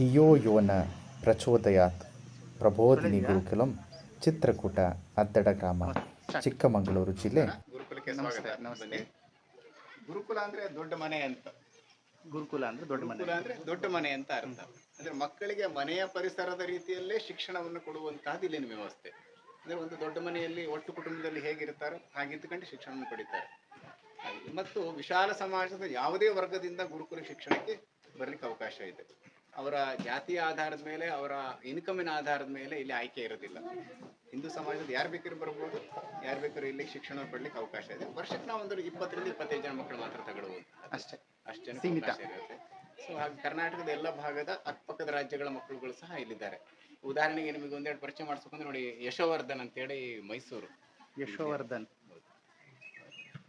ಧಿಯೋ ಯೋನ ಪ್ರಚೋದಯಾತ್. ಪ್ರಬೋಧಿನಿ ಗುರುಕುಲಂ ಚಿತ್ರಕೂಟ ಅದ್ದಡ ಗ್ರಾಮ ಚಿಕ್ಕಮಗಳೂರು ಜಿಲ್ಲೆ. ಗುರುಕುಲಕ್ಕೆ ಸ್ವಾಗತ. ಬನ್ನಿ. ಗುರುಕುಲ ಅಂದ್ರೆ ದೊಡ್ಡ ಮನೆ ಅಂತ. ಗುರುಕುಲ ಅಂದ್ರೆ ದೊಡ್ಡ ಮನೆ. ಅಂದ್ರೆ ದೊಡ್ಡ ಮನೆ ಅಂತ ಅರ್ಥ. ಅಂದ್ರೆ ಮಕ್ಕಳಿಗೆ ಮನೆಯ ಪರಿಸರದ ರೀತಿಯಲ್ಲೇ ಶಿಕ್ಷಣವನ್ನು ಕೊಡುವಂತಹದ್ದು ಇಲ್ಲಿನ ವ್ಯವಸ್ಥೆ. ಅಂದ್ರೆ ಒಂದು ದೊಡ್ಡ ಮನೆಯಲ್ಲಿ ಒಟ್ಟು ಕುಟುಂಬದಲ್ಲಿ ಹೇಗಿರ್ತಾರೋ ಹಾಗಿದ್ದುಕೊಂಡು ಶಿಕ್ಷಣವನ್ನು ಪಡಿತಾರೆ. ಮತ್ತು ವಿಶಾಲ ಸಮಾಜದ ಯಾವುದೇ ವರ್ಗದಿಂದ ಗುರುಕುಲ ಶಿಕ್ಷಣಕ್ಕೆ ಬರಲಿಕ್ಕೆ ಅವಕಾಶ ಇದೆ. ಅವರ ಜಾತಿಯ ಆಧಾರದ ಮೇಲೆ ಅವರ ಇನ್ಕಮಿನ ಆಧಾರದ ಮೇಲೆ ಇಲ್ಲಿ ಆಯ್ಕೆ ಇರೋದಿಲ್ಲ. ಹಿಂದೂ ಸಮಾಜದ ಯಾರು ಬೇಕಾದ್ರೂ ಬರ್ಬೋದು ಯಾರು ಬೇಕಾದ್ರೂ ಇಲ್ಲಿ ಶಿಕ್ಷಣ ಪಡ್ಲಿಕ್ಕೆ ಅವಕಾಶ ಇದೆ. ವರ್ಷಕ್ಕೆ ನಾವು ಒಂದು ಇಪ್ಪತ್ತರಿಂದ ಇಪ್ಪತ್ತೈದು ಜನ ಮಕ್ಕಳು ಮಾತ್ರ ತಗೊಳ್ಬೋದು. ಅಷ್ಟೇ. ಅಷ್ಟೇ ಜನ ಸೀಮಿತ. ಇರುತ್ತೆ. ಸೊ ಹಾಗೆ ಕರ್ನಾಟಕದ ಎಲ್ಲ ಭಾಗದ ಅಕ್ಕಪಕ್ಕದ ರಾಜ್ಯಗಳ ಮಕ್ಕಳುಗಳು ಸಹ ಇಲ್ಲಿದ್ದಾರೆ. ಉದಾಹರಣೆಗೆ ನಿಮಗೆ ಒಂದೆರಡು ಪರಿಚಯ ಮಾಡಿಸ್ಬೇಕಂದ್ರೆ ನೋಡಿ ಯಶೋವರ್ಧನ್ ಅಂತ ಹೇಳಿ ಮೈಸೂರು. ಯಶೋವರ್ಧನ್.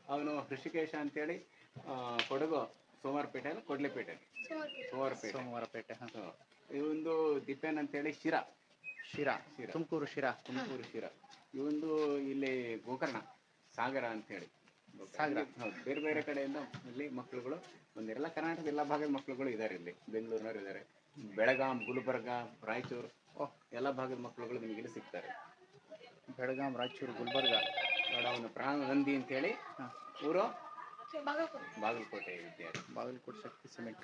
ಅವನು ಋಷಿಕೇಶ ಅಂತೇಳಿ ಆ, ಕೊಡಗು ಸೋಮವಾರಪೇಟೆ ಅಲ್ಲ ಕೊಡ್ಲೆಪೇಟೆ ಸೋಮವಾರಪೇಟೆ. ಸೋಮವಾರಪೇಟೆ ಹ. ಸೊ, ಇವೊಂದು ದಿಪೇನ್ ಅಂತೇಳಿ ಶಿರಾ. ಶಿರಾ ಶಿರಾ. ತುಮಕೂರು ಶಿರಾ. ತುಮಕೂರು ಶಿರಾ. ಇವೊಂದು ಇಲ್ಲಿ ಗೋಕರ್ಣ ಸಾಗರ ಅಂತೇಳಿ. ಸಾಗರ. ಹೌದು ಬೇರೆ ಬೇರೆ ಕಡೆಯಿಂದ ಇಲ್ಲಿ ಮಕ್ಕಳುಗಳು ಒಂದೆಲ್ಲ ಕರ್ನಾಟಕದ ಎಲ್ಲ ಭಾಗದ ಮಕ್ಕಳುಗಳು ಇದ್ದಾರೆ ಇಲ್ಲಿ. ಬೆಂಗಳೂರಿನವ್ರು ಇದ್ದಾರೆ. ಬೆಳಗಾಂ ಗುಲ್ಬರ್ಗ ರಾಯಚೂರು ಓಹ್. ಎಲ್ಲ ಭಾಗದ ಮಕ್ಕಳುಗಳು ನಿಮಗೆ ಇಲ್ಲಿ ಸಿಗ್ತಾರೆ. ಬೆಳಗಾಂ ರಾಯಚೂರು ಗುಲ್ಬರ್ಗ. ಬೇಡ ಒಂದು ಪ್ರಾಣ ನಂದಿ ಅಂತೇಳಿ ಹ. ಊರು ಬಾಗಲಕೋಟೆ ವಿದ್ಯಾರ್ಥಿ. ಬಾಗಲಕೋಟೆ ಶಕ್ತಿ ಸಿಮೆಂಟ್.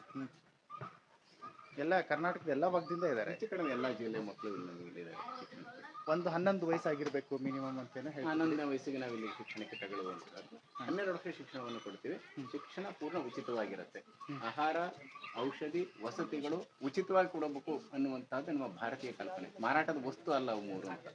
ಎಲ್ಲ ಕರ್ನಾಟಕದ ಎಲ್ಲ ಭಾಗದಿಂದ ಇದ್ದಾರೆ. ಹೆಚ್ಚು ಕಡಿಮೆ ಎಲ್ಲ ಜಿಲ್ಲೆ ಮಕ್ಕಳು ಇಲ್ಲಿದ್ದಾರೆ. ಒಂದು ಹನ್ನೊಂದು ವಯಸ್ಸಾಗಿರ್ಬೇಕು ಮಿನಿಮಮ್ ಅಂತ ಹನ್ನೊಂದನೇ ವಯಸ್ಸಿಗೆ ನಾವು ಇಲ್ಲಿ ಶಿಕ್ಷಣಕ್ಕೆ ತಗೊಳ್ಳುವಂಥದ್ದು ಹನ್ನೆರಡು ವರ್ಷ ಶಿಕ್ಷಣವನ್ನು ಕೊಡ್ತೀವಿ. ಶಿಕ್ಷಣ ಪೂರ್ಣ ಉಚಿತವಾಗಿರುತ್ತೆ. ಆಹಾರ ಔಷಧಿ ವಸತಿಗಳು ಉಚಿತವಾಗಿ ಕೊಡಬೇಕು ಅನ್ನುವಂತಹದ್ದು ನಮ್ಮ ಭಾರತೀಯ ಕಲ್ಪನೆ. ಮಾರಾಟದ ವಸ್ತು ಅಲ್ಲ ಅವು ಮೂರು ಅಂತ.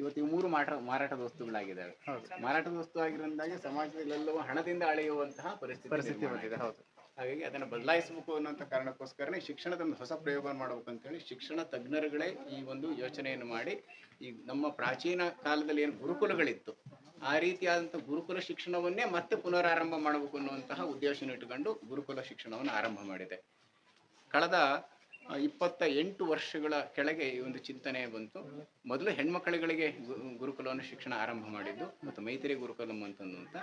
ಇವತ್ತು ಇವು ಮೂರು ಮಾರಾಟ ಮಾರಾಟದ ವಸ್ತುಗಳಾಗಿದ್ದಾವೆ ಮಾರಾಟದ ವಸ್ತು ಆಗಿರೋದಾಗಿ ಸಮಾಜದಲ್ಲೆಲ್ಲವೂ ಹಣದಿಂದ ಅಳೆಯುವಂತಹ ಪರಿಸ್ಥಿತಿ ಪರಿಸ್ಥಿತಿ ಬಂದಿದೆ ಹೌದು. ಹಾಗಾಗಿ ಅದನ್ನು ಬದಲಾಯಿಸಬೇಕು ಅನ್ನೋಂಥ ಕಾರಣಕ್ಕೋಸ್ಕರನೇ ಶಿಕ್ಷಣದ ಒಂದು ಹೊಸ ಪ್ರಯೋಗ ಮಾಡಬೇಕು ಅಂತೇಳಿ ಶಿಕ್ಷಣ ತಜ್ಞರುಗಳೇ ಈ ಒಂದು ಯೋಚನೆಯನ್ನು ಮಾಡಿ ಈ ನಮ್ಮ ಪ್ರಾಚೀನ ಕಾಲದಲ್ಲಿ ಏನು ಗುರುಕುಲಗಳಿತ್ತು ಆ ರೀತಿಯಾದಂಥ ಗುರುಕುಲ ಶಿಕ್ಷಣವನ್ನೇ ಮತ್ತೆ ಪುನರಾರಂಭ ಮಾಡಬೇಕು ಅನ್ನುವಂತಹ ಉದ್ದೇಶನ ಇಟ್ಟುಕೊಂಡು ಗುರುಕುಲ ಶಿಕ್ಷಣವನ್ನು ಆರಂಭ ಮಾಡಿದೆ. ಕಳೆದ ಇಪ್ಪತ್ತ ಎಂಟು ವರ್ಷಗಳ ಕೆಳಗೆ ಈ ಒಂದು ಚಿಂತನೆ ಬಂತು. ಮೊದಲು ಗು- ಗುರುಕುಲವನ್ನು ಶಿಕ್ಷಣ ಆರಂಭ ಮಾಡಿದ್ದು ಮತ್ತು ಮೈತ್ರಿ ಗುರುಕುಲಂ ಅಂತಂದು ಅಂತ.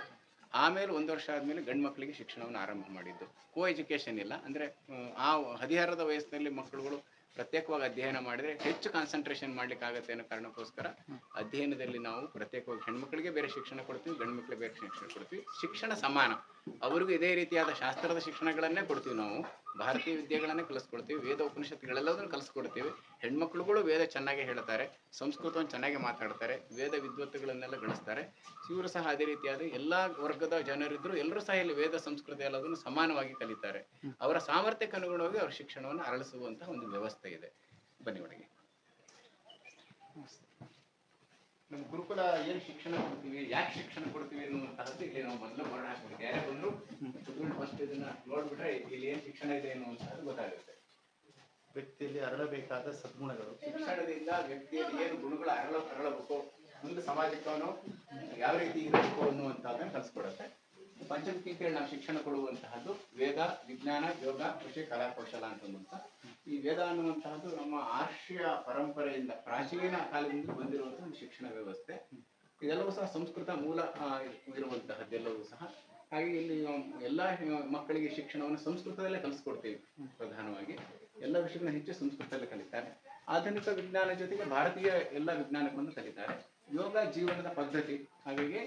ಆಮೇಲೆ ಒಂದು ವರ್ಷ ಆದಮೇಲೆ ಗಂಡು ಮಕ್ಕಳಿಗೆ ಶಿಕ್ಷಣವನ್ನು ಆರಂಭ ಮಾಡಿದ್ದು. ಕೋ ಎಜುಕೇಶನ್ ಇಲ್ಲ. ಅಂದರೆ, ಆ ಹದಿಹಾರದ ವಯಸ್ಸಿನಲ್ಲಿ ಮಕ್ಕಳುಗಳು ಪ್ರತ್ಯೇಕವಾಗಿ ಅಧ್ಯಯನ ಮಾಡಿದರೆ ಹೆಚ್ಚು ಕಾನ್ಸಂಟ್ರೇಷನ್ ಮಾಡ್ಲಿಕ್ಕೆ ಆಗುತ್ತೆ ಅನ್ನೋ ಕಾರಣಕ್ಕೋಸ್ಕರ ಅಧ್ಯಯನದಲ್ಲಿ ನಾವು ಪ್ರತ್ಯೇಕವಾಗಿ ಹೆಣ್ಮಕ್ಳಿಗೆ ಬೇರೆ ಶಿಕ್ಷಣ ಕೊಡ್ತೀವಿ, ಗಂಡು ಮಕ್ಕಳಿಗೆ ಬೇರೆ ಶಿಕ್ಷಣ ಕೊಡ್ತೀವಿ. ಶಿಕ್ಷಣ ಸಮಾನ. ಅವರಿಗೂ ಇದೇ ರೀತಿಯಾದ ಶಾಸ್ತ್ರದ ಶಿಕ್ಷಣಗಳನ್ನೇ ಕೊಡ್ತೀವಿ ನಾವು. ಭಾರತೀಯ ವಿದ್ಯೆಗಳನ್ನೇ ಕಲಿಸ್ಕೊಡ್ತೀವಿ ವೇದ ಉಪನಿಷತ್ಗಳೆಲ್ಲದನ್ನು ಕಲಿಸ್ಕೊಡ್ತೀವಿ. ಹೆಣ್ಮಕ್ಳುಗಳು ವೇದ ಚೆನ್ನಾಗಿ ಹೇಳ್ತಾರೆ ಸಂಸ್ಕೃತವನ್ನು ಚೆನ್ನಾಗಿ ಮಾತಾಡ್ತಾರೆ ವೇದ ವಿದ್ವತ್ತುಗಳನ್ನೆಲ್ಲ ಗಳಿಸ್ತಾರೆ. ಇವರು ಸಹ ಅದೇ ರೀತಿಯಾದ ಎಲ್ಲ ವರ್ಗದ ಜನರಿದ್ರು ಎಲ್ಲರೂ ಸಹ ಇಲ್ಲಿ ವೇದ ಸಂಸ್ಕೃತಿ ಎಲ್ಲದನ್ನು ಸಮಾನವಾಗಿ ಕಲಿತಾರೆ. ಅವರ ಸಾಮರ್ಥ್ಯಕ್ಕೆ ಅನುಗುಣವಾಗಿ ಅವರ ಶಿಕ್ಷಣವನ್ನು ಅರಳಿಸುವಂತಹ ಒಂದು ವ್ಯವಸ್ಥೆ ಇದೆ. ಬನ್ನಿ ಒಳಗೆ ನಮ್ಮ ಗುರುಕುಲ ಏನು ಶಿಕ್ಷಣ ಕೊಡ್ತೀವಿ ಯಾಕೆ ಶಿಕ್ಷಣ ಕೊಡ್ತೀವಿ ಅನ್ನುವಂತಹದ್ದು ಇಲ್ಲಿ ನಾವು ಮೊದಲು ಬೋರ್ಡ್ ಹಾಕ್ಬೇಕು. ಯಾರೇ ಬಂದ್ರು ಫಸ್ಟ್ ಇದನ್ನ ನೋಡ್ಬಿಟ್ರೆ ಇಲ್ಲಿ ಏನು ಶಿಕ್ಷಣ ಇದೆ ಅನ್ನುವಂಥದ್ದು ಗೊತ್ತಾಗುತ್ತೆ. ವ್ಯಕ್ತಿಯಲ್ಲಿ ಅರಳಬೇಕಾದ ಸದ್ಗುಣಗಳು. ಶಿಕ್ಷಣದಿಂದ ವ್ಯಕ್ತಿಯಲ್ಲಿ ಏನು ಗುಣಗಳು ಅರಳ ಅರಳಬೇಕು ಮುಂದೆ ಸಮಾಜಕ್ಕೆ ಅವನು ಯಾವ ರೀತಿ ಇರಬೇಕು ಅನ್ನುವಂಥದ್ದನ್ನ ಕಲಿಸ್ಕೊಡುತ್ತೆ. ಪಂಚಮುಖಿ ನಾವು ಶಿಕ್ಷಣ ಕೊಡುವಂತಹದ್ದು ವೇದ ವಿಜ್ಞಾನ ಯೋಗ ಕೃಷಿ ಕಲಾ ಅಂತ ಈ ವೇದ ಅನ್ನುವಂತಹದ್ದು ನಮ್ಮ ಆಶ್ರಯ ಪರಂಪರೆಯಿಂದ ಪ್ರಾಚೀನ ಕಾಲದಿಂದ ಬಂದಿರುವಂತಹ ಒಂದು ಶಿಕ್ಷಣ ವ್ಯವಸ್ಥೆ. ಇದೆಲ್ಲವೂ ಸಹ ಸಂಸ್ಕೃತ ಮೂಲ ಇರುವಂತಹದ್ದೆಲ್ಲವೂ ಸಹ. ಹಾಗೆ ಇಲ್ಲಿ ಎಲ್ಲ ಮಕ್ಕಳಿಗೆ ಶಿಕ್ಷಣವನ್ನು ಸಂಸ್ಕೃತದಲ್ಲೇ ಕಲಿಸ್ಕೊಡ್ತೀವಿ ಪ್ರಧಾನವಾಗಿ. ಎಲ್ಲ ವಿಷಯಗಳನ್ನ ಹೆಚ್ಚು ಸಂಸ್ಕೃತದಲ್ಲೇ ಕಲಿತಾರೆ. ಆಧುನಿಕ ವಿಜ್ಞಾನ ಜೊತೆಗೆ ಭಾರತೀಯ ಎಲ್ಲ ವಿಜ್ಞಾನಗಳನ್ನು ಕಲಿತಾರೆ. ಯೋಗ ಜೀವನದ ಪದ್ಧತಿ ಹಾಗಾಗಿ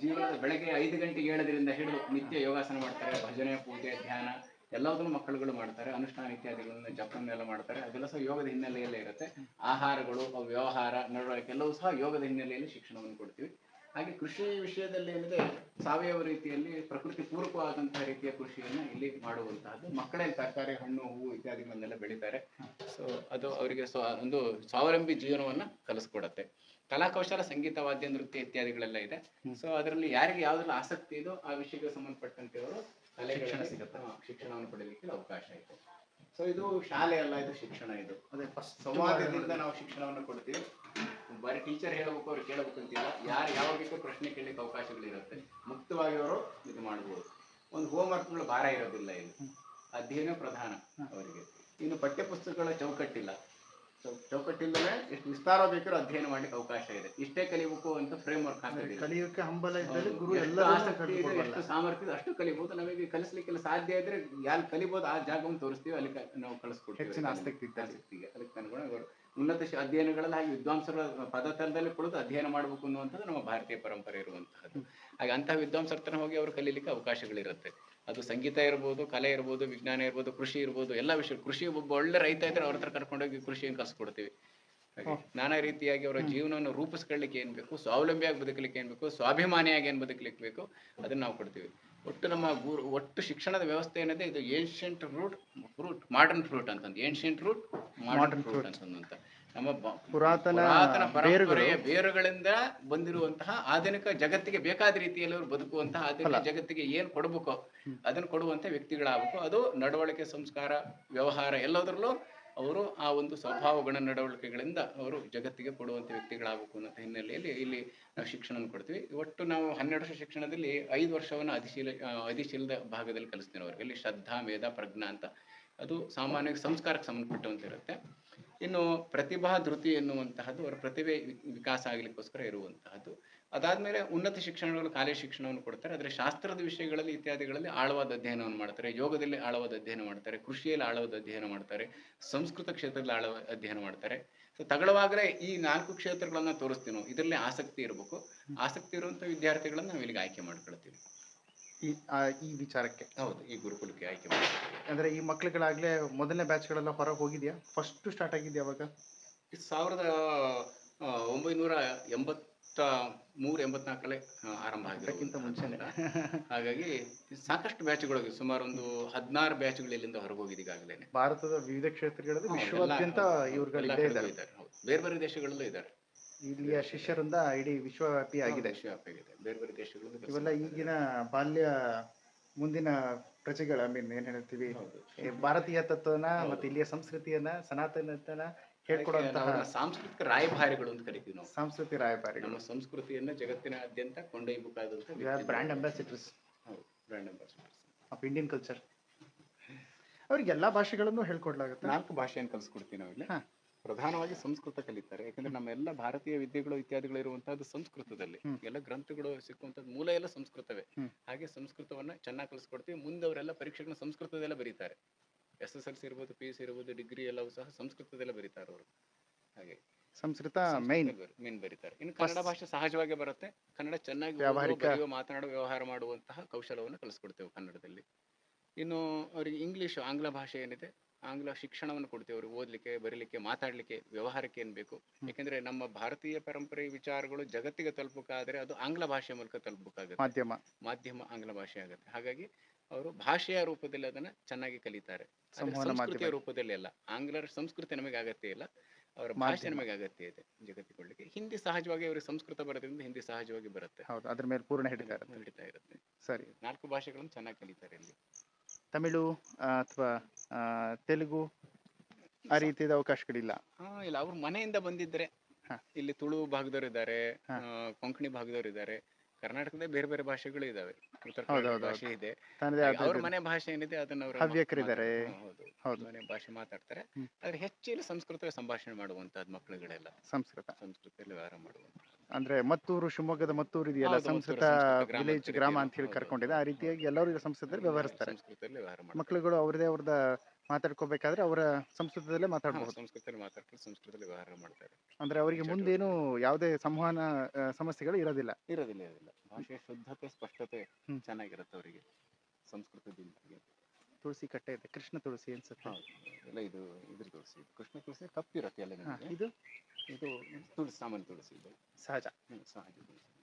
ಜೀವನದ ಬೆಳಗ್ಗೆ ಐದು ಗಂಟೆಗೆ ಏಳದರಿಂದ ಹಿಡಿದು ನಿತ್ಯ ಯೋಗಾಸನ ಮಾಡ್ತಾರೆ. ಭಜನೆ, ಪೂಜೆ, ಧ್ಯಾನ ಎಲ್ಲದನ್ನು ಮಕ್ಕಳುಗಳು ಮಾಡ್ತಾರೆ, ಅನುಷ್ಠಾನ ಇತ್ಯಾದಿಗಳನ್ನ ಜಪನೆಲ್ಲ ಮಾಡ್ತಾರೆ. ಅದೆಲ್ಲ ಸಹ ಯೋಗದ ಹಿನ್ನೆಲೆಯಲ್ಲೇ ಇರುತ್ತೆ. ಆಹಾರಗಳು ವ್ಯವಹಾರ ನಡವಳಿಕೆ ಎಲ್ಲವೂ ಸಹ ಯೋಗದ ಹಿನ್ನೆಲೆಯಲ್ಲಿ ಶಿಕ್ಷಣವನ್ನು ಕೊಡ್ತೀವಿ. ಹಾಗೆ ಕೃಷಿ ವಿಷಯದಲ್ಲಿ ಏನಿದೆ, ಸಾವಯವ ರೀತಿಯಲ್ಲಿ ಪ್ರಕೃತಿ ಪೂರಕವಾದಂತಹ ರೀತಿಯ ಕೃಷಿಯನ್ನು ಇಲ್ಲಿ ಮಾಡುವಂತಹದ್ದು. ಮಕ್ಕಳೇ ತರಕಾರಿ, ಹಣ್ಣು, ಹೂವು ಇತ್ಯಾದಿಗಳನ್ನೆಲ್ಲ ಬೆಳೀತಾರೆ. ಸೊ ಅದು ಅವರಿಗೆ ಸ್ವ, ಒಂದು ಸ್ವಾವಲಂಬಿ ಜೀವನವನ್ನ ಕಲಿಸ್ಕೊಡತ್ತೆ. ಕಲಾಕೌಶಲ, ಸಂಗೀತ, ವಾದ್ಯ, ನೃತ್ಯ ಇತ್ಯಾದಿಗಳೆಲ್ಲ ಇದೆ. ಸೊ ಅದರಲ್ಲಿ ಯಾರಿಗೆ ಯಾವ್ದ್ರಲ್ಲಿ ಆಸಕ್ತಿ ಇದೋ ಆ ವಿಷಯಕ್ಕೆ ಸಂಬಂಧಪಟ್ಟಂತೆ ಅವರು ಶಿಕ್ಷಣ ಸಿಗುತ್ತೆ. ಶಿಕ್ಷಣವನ್ನು ಪಡೆಯಲಿಕ್ಕೆ ಅವಕಾಶ ಇದೆ. ಸೊ ಇದು ಶಾಲೆ ಅಲ್ಲ ಇದು ಶಿಕ್ಷಣ ಇದು. ಅದೇ ಫಸ್ಟ್ ಸಂವಾದದಿಂದ ನಾವು ಶಿಕ್ಷಣವನ್ನು ಕೊಡ್ತೀವಿ. ಬರೀ ಟೀಚರ್ ಹೇಳಬೇಕು ಅವ್ರು ಕೇಳಬೇಕು ಅಂತಿಲ್ಲ ಯಾರು ಯಾವ ಬೇಕು ಪ್ರಶ್ನೆ ಕೇಳಲಿಕ್ಕೆ ಅವಕಾಶಗಳಿರುತ್ತೆ. ಮುಕ್ತವಾಗಿ ಅವರು ಇದು ಮಾಡ್ಬೋದು. ಒಂದು ಹೋಮ್ವರ್ಕ್ಗಳು ಭಾರ ಇರೋದಿಲ್ಲ ಇಲ್ಲಿ. ಅಧ್ಯಯನ ಪ್ರಧಾನ ಅವರಿಗೆ. ಇನ್ನು ಪಠ್ಯಪುಸ್ತಕಗಳ ಚೌಕಟ್ಟಿಲ್ಲ. ಚೌ- ಚೌಕಟ್ಟಿಲ್ಲದೆ ಎಷ್ಟು ವಿಸ್ತಾರ ಬೇಕಾದ್ರೂ ಅಧ್ಯಯನ ಮಾಡಲಿಕ್ಕೆ ಅವಕಾಶ ಇದೆ. ಇಷ್ಟೇ ಕಲಿಬೇಕು ಅಂತ ಫ್ರೇಮ್ ವರ್ಕ್ ಕಲಿಯೋಕೆ ಹಂಬಲ ಇದ್ದಲ್ಲಿ ಗುರು ಎಲ್ಲ ಎಲ್ಲರೂ ಆಸಕ್ತಿ ಇದೆ ಎಷ್ಟು ಸಾಮರ್ಥ್ಯ ಅಷ್ಟು ಕಲಿಬಹುದು ನಮಗೆ ಕಲಿಸ್ಲಿಕ್ಕೆಲ್ಲ ಸಾಧ್ಯ ಇದ್ರೆ ಯಾರು ಕಲಿಬಹುದು ಆ ಜಾಗವನ್ನು ತೋರಿಸ್ತೀವಿ ಅಲ್ಲಿ ನಾವು ಕಳಿಸ್ಕೊಡ್ತೀವಿ. ಹೆಚ್ಚಿನ ಆಸಕ್ತಿ. ಆಸಕ್ತಿಗೆ ಅದಕ್ಕೆ ಅನುಗುಣ ಅವರು ಉನ್ನತ ಅಧ್ಯಯನಗಳಲ್ಲಿ ಹಾಗೆ ವಿದ್ವಾಂಸರ ಪದತಲದಲ್ಲಿ ಕುಳಿತು ಅಧ್ಯಯನ ಮಾಡಬೇಕು ಅನ್ನುವಂಥದ್ದು ನಮ್ಮ ಭಾರತೀಯ ಪರಂಪರೆ ಇರುವಂತಹದ್ದು. ಹಾಗೆ ಅಂತಹ ವಿದ್ವಾಂಸರ ಹತ್ರ ಹೋಗಿ ಅವರು ಕಲೀಲಿಕ್ಕೆ ಅವಕಾಶಗಳಿರುತ್ತೆ. ಅದು ಸಂಗೀತ ಇರ್ಬೋದು ಕಲೆ ಇರ್ಬೋದು ವಿಜ್ಞಾನ ಇರ್ಬೋದು ಕೃಷಿ ಇರ್ಬೋದು ಎಲ್ಲ ವಿಷಯ. ಕೃಷಿ ಒಬ್ಬ ಒಳ್ಳೆ ರೈತ ಇದ್ರೆ ಅವ್ರ ಹತ್ರ ಕರ್ಕೊಂಡೋಗಿ ಕೃಷಿಯನ್ನು ಕಲಿಸ್ಕೊಡ್ತೀವಿ ನಾನಾ ರೀತಿಯಾಗಿ ಅವರ ಜೀವನವನ್ನು ರೂಪಿಸ್ಕೊಳ್ಳಿಕ್ಕೆ ಏನ್ ಬೇಕು ಸ್ವಾವಲಂಬಿಯಾಗಿ ಬದುಕಲಿಕ್ಕೆ ಏನ್ ಬೇಕು ಸ್ವಾಭಿಮಾನಿಯಾಗಿ ಏನ್ ಬದುಕಲಿಕ್ಕೆ ಬೇಕು ಅದನ್ನ ನಾವು ಕೊಡ್ತೀವಿ. ಒಟ್ಟು ನಮ್ಮ ಗುರು ಒಟ್ಟು ಶಿಕ್ಷಣದ ವ್ಯವಸ್ಥೆ ಏನಿದೆ ಇದು ancient root fruit modern fruit ಅಂತಂದು. ಏನ್ಷಿಯಂಟ್ ರೂಟ್ ಮಾಡರ್ನ್ ಫ್ರೂಟ್ ಅಂತಂದಂತ. ನಮ್ಮ ಪುರಾತನ ಪರಂಪರೆಯ ಬೇರುಗಳಿಂದ ಬಂದಿರುವಂತಹ ಆಧುನಿಕ ಜಗತ್ತಿಗೆ ಬೇಕಾದ ರೀತಿಯಲ್ಲಿ ಅವರು ಬದುಕುವಂತಹ ಆಧುನಿಕ ಜಗತ್ತಿಗೆ ಏನ್ ಕೊಡಬೇಕೋ ಅದನ್ನ ಕೊಡುವಂತ ವ್ಯಕ್ತಿಗಳಾಗಬೇಕು. ಅದು ನಡವಳಿಕೆ ಸಂಸ್ಕಾರ ವ್ಯವಹಾರ ಎಲ್ಲದರಲ್ಲೂ ಅವರು ಆ ಒಂದು ಸ್ವಭಾವ ಗುಣ ನಡವಳಿಕೆಗಳಿಂದ ಅವರು ಜಗತ್ತಿಗೆ ಕೊಡುವಂತ ವ್ಯಕ್ತಿಗಳಾಗಬೇಕು ಅನ್ನೋ ಹಿನ್ನೆಲೆಯಲ್ಲಿ ಇಲ್ಲಿ ನಾವು ಶಿಕ್ಷಣವನ್ನು ಕೊಡ್ತೀವಿ. ಒಟ್ಟು ನಾವು ಹನ್ನೆರಡು ವರ್ಷ ಶಿಕ್ಷಣದಲ್ಲಿ ಐದು ವರ್ಷವನ್ನು ಅಧಿಶೀಲ ಅಧಿಶೀಲದ ಭಾಗದಲ್ಲಿ ಕಲಿಸ್ತೀವಿ ಅವ್ರಿಗೆ ಇಲ್ಲಿ ಶ್ರದ್ಧಾ ಮೇಧ ಪ್ರಜ್ಞಾ ಅಂತ ಅದು ಸಾಮಾನ್ಯವಾಗಿ ಸಂಸ್ಕಾರಕ್ಕೆ ಸಂಬಂಧಪಟ್ಟಂತಿರುತ್ತೆ ಇನ್ನು ಪ್ರತಿಭಾ ಧೃತಿ ಎನ್ನುವಂತಹದ್ದು, ಅವರ ಪ್ರತಿಭೆ ವಿಕಾಸ ಆಗಲಿಕ್ಕೋಸ್ಕರ ಇರುವಂತಹದ್ದು. ಅದಾದ್ಮೇಲೆ ಉನ್ನತ ಶಿಕ್ಷಣಗಳು ಕಾಲೇಜ್ ಶಿಕ್ಷಣವನ್ನು ಕೊಡ್ತಾರೆ. ಆದರೆ ಶಾಸ್ತ್ರದ ವಿಷಯಗಳಲ್ಲಿ ಇತ್ಯಾದಿಗಳಲ್ಲಿ ಆಳವಾದ ಅಧ್ಯಯನವನ್ನು ಮಾಡ್ತಾರೆ. ಯೋಗದಲ್ಲಿ ಆಳವಾದ ಅಧ್ಯಯನ ಮಾಡ್ತಾರೆ. ಕೃಷಿಯಲ್ಲಿ ಆಳವಾದ ಅಧ್ಯಯನ ಮಾಡ್ತಾರೆ. ಸಂಸ್ಕೃತ ಕ್ಷೇತ್ರದಲ್ಲಿ ಆಳವ ಅಧ್ಯಯನ ಮಾಡ್ತಾರೆ. ಸೊ ತಗಳವಾಗಲೇ ಈ ನಾಲ್ಕು ಕ್ಷೇತ್ರಗಳನ್ನ ತೋರಿಸ್ತೀವಿ ನಾವು ಇದರಲ್ಲಿ ಆಸಕ್ತಿ ಇರಬೇಕು. ಆಸಕ್ತಿ ಇರುವಂಥ ವಿದ್ಯಾರ್ಥಿಗಳನ್ನ ನಾವು ಇಲ್ಲಿಗೆ ಆಯ್ಕೆ ಮಾಡ್ಕೊಳ್ತೀವಿ. ಈ ಈ ವಿಚಾರಕ್ಕೆ. ಹೌದು. ಈ ಗುರುಕುಲಕ್ಕೆ ಆಯ್ಕೆ ಮಾಡ್ತೀವಿ ಅಂದ್ರೆ ಈ ಮಕ್ಳುಗಳಾಗ್ಲೇ ಮೊದಲನೇ ಬ್ಯಾಚ್ಗಳೆಲ್ಲ ಹೊರಗೆ ಹೋಗಿದ್ಯಾ? ಫಸ್ಟ್ ಸ್ಟಾರ್ಟ್ ಆಗಿದ್ಯಾ ಅವಾಗ? ಸಾವಿರದ ಒಂಬೈನೂರ ಎಂಬತ್ತ ಮೂರು ಎಂಬತ್ನಾಲ್ಕರಲ್ಲೇ ಆ, ಆರಂಭ ಅದಕ್ಕಿಂತ ಮುಂಚೆನೇ. ಹಾಗಾಗಿ ಸಾಕಷ್ಟು ಬ್ಯಾಚ್ಗಳಿಗೆ ಸುಮಾರು ಒಂದು ಹದಿನಾರು ಬ್ಯಾಚ್ಗಳು ಇಲ್ಲಿಂದ ಹೊರಗೋಗಿದೆ ಈಗಾಗಲೇ ಭಾರತದ ವಿವಿಧ ಕ್ಷೇತ್ರಗಳಲ್ಲಿ ವಿಶ್ವಾದ್ಯಂತ ಇವ್ರುಗಳು ಇಲ್ಲೇ ಇದ್ದಾರೆ. ಬೇರೆ ಬೇರೆ ದೇಶಗಳಲ್ಲೂ ಇದ್ದಾರೆ. ಇಲ್ಲಿಯ ಶಿಷ್ಯರಿಂದ ಇಡೀ ವಿಶ್ವವ್ಯಾಪಿ ಆಗಿದೆ. ವಿಶ್ವವ್ಯಾಪಿಯಾಗಿದೆ. ಬೇರೆ ಬೇರೆ ದೇಶಗಳಲ್ಲೂ ಇವೆಲ್ಲ ಈಗಿನ ಬಾಲ್ಯ ಮುಂದಿನ ಪ್ರಜೆಗಳ ಐ ಮೀನ್ ಏನ್ ಹೇಳ್ತೀವಿ. ಭಾರತೀಯ ತತ್ವನ ಮತ್ತೆ ಇಲ್ಲಿಯ ಸಂಸ್ಕೃತಿಯನ್ನ ಸನಾತನತನ ಹೇಳ್ಕೊಡುವಂತಹ ಸಾಂಸ್ಕೃತಿಕ ರಾಯಭಾರಿಗಳು ಅಂತ ಕರಿತೀವಿ ನಾವು. ಸಂಸ್ಕೃತಿ ರಾಯಭಾರಿಗಳು. ನಮ್ಮ ಸಂಸ್ಕೃತಿಯನ್ನ ಜಗತ್ತಿನಾದ್ಯಂತ ಕೊಂಡೊಯ್ಯಬೇಕಾದಂತ brand ambassadors brand ambassadors of Indian culture ಅವ್ರಿಗೆ ಎಲ್ಲಾ ಭಾಷೆಗಳನ್ನು ಹೇಳ್ಕೊಡ್ಲಾಗುತ್ತೆ? ನಾಲ್ಕು ಭಾಷೆಯನ್ನು ಕಲಿಸ್ಕೊಡ್ತೀವಿ ನಾವಿಲ್ಲ. ಪ್ರಧಾನವಾಗಿ ಸಂಸ್ಕೃತ ಕಲಿತಾರೆ. ಯಾಕಂದ್ರೆ ನಮ್ಮ ಎಲ್ಲ ಭಾರತೀಯ ವಿದ್ಯೆಗಳು ಇತ್ಯಾದಿಗಳು ಇರುವಂತಹದ್ದು ಸಂಸ್ಕೃತದಲ್ಲಿ. ಎಲ್ಲ ಗ್ರಂಥಗಳು ಸಿಕ್ಕುವಂತದ್ದು ಮೂಲ ಎಲ್ಲ ಸಂಸ್ಕೃತವೇ. ಹಾಗೆ ಸಂಸ್ಕೃತವನ್ನ ಚೆನ್ನಾಗಿ ಕಲಿಸ್ಕೊಡ್ತೀವಿ. ಮುಂದೆ ಅವರೆಲ್ಲ ಪರೀಕ್ಷೆಗಳನ್ನ ಸಂಸ್ಕೃತದಲ್ಲೇ ಬರೀತಾರೆ. ಎಸ್ ಎಸ್ ಎಲ್ ಸಿ ಇರ್ಬೋದು ಪಿ ಯು ಸಿ ಇರ್ಬೋದು ಡಿಗ್ರಿ ಎಲ್ಲವೂ ಸಹ ಸಂಸ್ಕೃತದಲ್ಲೇ ಬರೀತಾರೆ ಅವರು. ಹಾಗೆ. ಸಂಸ್ಕೃತ ಮೈನ್ ಮೇನ್ ಬರೀತಾರೆ. ಇನ್ನು ಕನ್ನಡ ಭಾಷೆ ಸಹಜವಾಗಿ ಬರುತ್ತೆ. ಕನ್ನಡ ಚೆನ್ನಾಗಿ ವ್ಯಾವಹಾರಿಕ- ಮಾತನಾಡುವ ವ್ಯವಹಾರ ಮಾಡುವಂತಹ ಕೌಶಲವನ್ನು ಕಲಿಸ್ಕೊಡ್ತೇವೆ ಕನ್ನಡದಲ್ಲಿ. ಇನ್ನು ಅವರಿಗೆ ಇಂಗ್ಲಿಷ್ ಆಂಗ್ಲ ಭಾಷೆ ಏನಿದೆ ಆಂಗ್ಲ ಶಿಕ್ಷಣವನ್ನು ಕೊಡ್ತೇವೆ ಅವ್ರಿಗೆ ಓದ್ಲಿಕ್ಕೆ ಬರೀಲಿಕ್ಕೆ ಮಾತಾಡ್ಲಿಕ್ಕೆ ವ್ಯವಹಾರಕ್ಕೆ ಏನ್ ಬೇಕು. ಯಾಕಂದ್ರೆ ನಮ್ಮ ಭಾರತೀಯ ಪರಂಪರೆ ವಿಚಾರಗಳು ಜಗತ್ತಿಗೆ ತಲುಪಬೇಕಾದ್ರೆ ಅದು ಆಂಗ್ಲ ಭಾಷೆ ಮೂಲಕ ತಲುಪಬೇಕಾಗುತ್ತೆ ಮಾಧ್ಯಮ. ಮಾಧ್ಯಮ ಆಂಗ್ಲ ಭಾಷೆ ಆಗುತ್ತೆ. ಹಾಗಾಗಿ ಅವರು ಭಾಷೆಯ ರೂಪದಲ್ಲಿ ಅದನ್ನ ಚೆನ್ನಾಗಿ ಕಲಿತಾರೆ. ಸಂಸ್ಕೃತಿಯ ರೂಪದಲ್ಲಿ ಅಲ್ಲ ಆಂಗ್ಲರ ಸಂಸ್ಕೃತಿ ನಮಗೆ ಅಗತ್ಯ ಇಲ್ಲ. ಅವರ ಭಾಷೆ ನಮಗೆ ಅಗತ್ಯ ಇದೆ ಜಗತ್ತಿಕೊಳ್ಳಿಕ್ಕೆ. ಹಿಂದಿ ಸಹಜವಾಗಿ ಅವರಿಗೆ ಸಂಸ್ಕೃತ ಬರೋದ್ರಿಂದ ಹಿಂದಿ ಸಹಜವಾಗಿ ಬರುತ್ತೆ. ಹೌದು ಅದ್ರ ಮೇಲೆ ಪೂರ್ಣ ಹಿಡಿತಾ ಇರುತ್ತೆ. ಇರುತ್ತೆ. ಸರಿ. ನಾಲ್ಕು ಭಾಷೆಗಳನ್ನು ಚೆನ್ನಾಗಿ ಕಲಿತಾರೆ ಇಲ್ಲಿ. ತಮಿಳು ಅಥವಾ ತೆಲುಗು ಆ ರೀತಿಯಾದ ಅವಕಾಶಗಳಿಲ್ಲ. ಹಾ ಇಲ್ಲ ಅವ್ರ ಮನೆಯಿಂದ ಬಂದಿದ್ರೆ. ಇಲ್ಲಿ ತುಳು ಭಾಗದವರು ಇದ್ದಾರೆ. ಕೊಂಕಣಿ ಭಾಗದವ್ರು ಇದ್ದಾರೆ ಕರ್ನಾಟಕದ ಬೇರೆ ಬೇರೆ ಭಾಷೆಗಳು ಇದಾವೆ. ಉತ್ತರ ಕನ್ನಡ ಭಾಷೆ ಇದೆ. ತನ್ನದೇ ಆದ ಅವ್ರ ಮನೆ ಭಾಷೆ ಏನಿದೆ ಅದನ್ನ ಅವರು ಹವ್ಯಕರಿದ್ದಾರೆ. ಹೌದು. ಹೌದು. ಮನೆ ಭಾಷೆ ಮಾತಾಡ್ತಾರೆ. ಹ್ಮ್. ಆದ್ರೆ ಹೆಚ್ಚಿನ ಸಂಸ್ಕೃತ ಸಂಭಾಷಣೆ ಮಾಡುವಂತಹದ್ದು ಮಕ್ಕಳುಗಳೆಲ್ಲ. ಸಂಸ್ಕೃತ. ಸಂಸ್ಕೃತದಲ್ಲಿ ವ್ಯವಹಾರ ಮಾಡುವಂತ ಅಂದ್ರೆ ಮತ್ತೂರು ಶಿವಮೊಗ್ಗದ ಮತ್ತೂರು ಇದೆಯಲ್ಲ ಹೌದು, ಮತ್ತೂರು ಸಂಸ್ಕೃತ ಸಂಸ್ಕೃತ ಗ್ರಾಮ ವಿಲೇಜ್ ಅಂತ ಗ್ರಾಮ ಅಂತ ಹೇಳಿ ಹೌದು, ಕರ್ಕೊಂಡಿದೆ ಆ. ರೀತಿಯಾಗಿ ಎಲ್ಲರೂ ಈಗ ಸಂಸ್ಕೃತದಲ್ಲಿ ವ್ಯವಹರಿಸ್ತಾರೆ. ಸಂಸ್ಕೃತದಲ್ಲಿ ವ್ಯವಹಾರ ಮಾಡ್ತಾರೆ. ಮಕ್ಕಳುಗಳು ಅವ್ರದೇ ಅವ್ರದ ಮಾತಾಡ್ಕೋಬೇಕಾದ್ರೆ ಅವರ ಸಂಸ್ಕೃತದಲ್ಲೇ ಹಾ, ಮಾತಾಡಬಹುದು ಸಂಸ್ಕೃತದಲ್ಲಿ ಮಾತಾಡ್ತಾರೆ ಸಂಸ್ಕೃತದಲ್ಲಿ ವ್ಯವಹಾರ ಮಾಡ್ತಾರೆ. ಅಂದ್ರೆ ಅವರಿಗೆ ಮುಂದೇನು ಯಾವುದೇ ಸಂವಹನ ಆ, ಸಮಸ್ಯೆಗಳು ಇರೋದಿಲ್ಲ. ಇರೋದಿಲ್ಲ ಇರೋದಿಲ್ಲ. ಭಾಷೆಯ ಶುದ್ಧತೆ ಸ್ಪಷ್ಟತೆ. ಚೆನ್ನಾಗಿರುತ್ತೆ ಅವರಿಗೆ ಸಂಸ್ಕೃತದಿಂದ ತುಳಸಿ ಕಟ್ಟೆ ಇದೆ ಕೃಷ್ಣ ತುಳಸಿ ಅನ್ಸುತ್ತೆ. ಎಲ್ಲ ಇದು ಇದ್ರ ತುಳಸಿ. ಕೃಷ್ಣ ತುಳಸಿ ಕಪ್ಪಿರುತ್ತೆ ಎಲ್ಲ ನಿಮಗೆ? ಇದು ಇದು ತುಳಸಿ ಸಾಮಾನ್ಯ ತುಳಸಿ ಇದು. ಸಹಜ. ಹ್ಮ್, ಸಹಜ ತುಳಸಿ.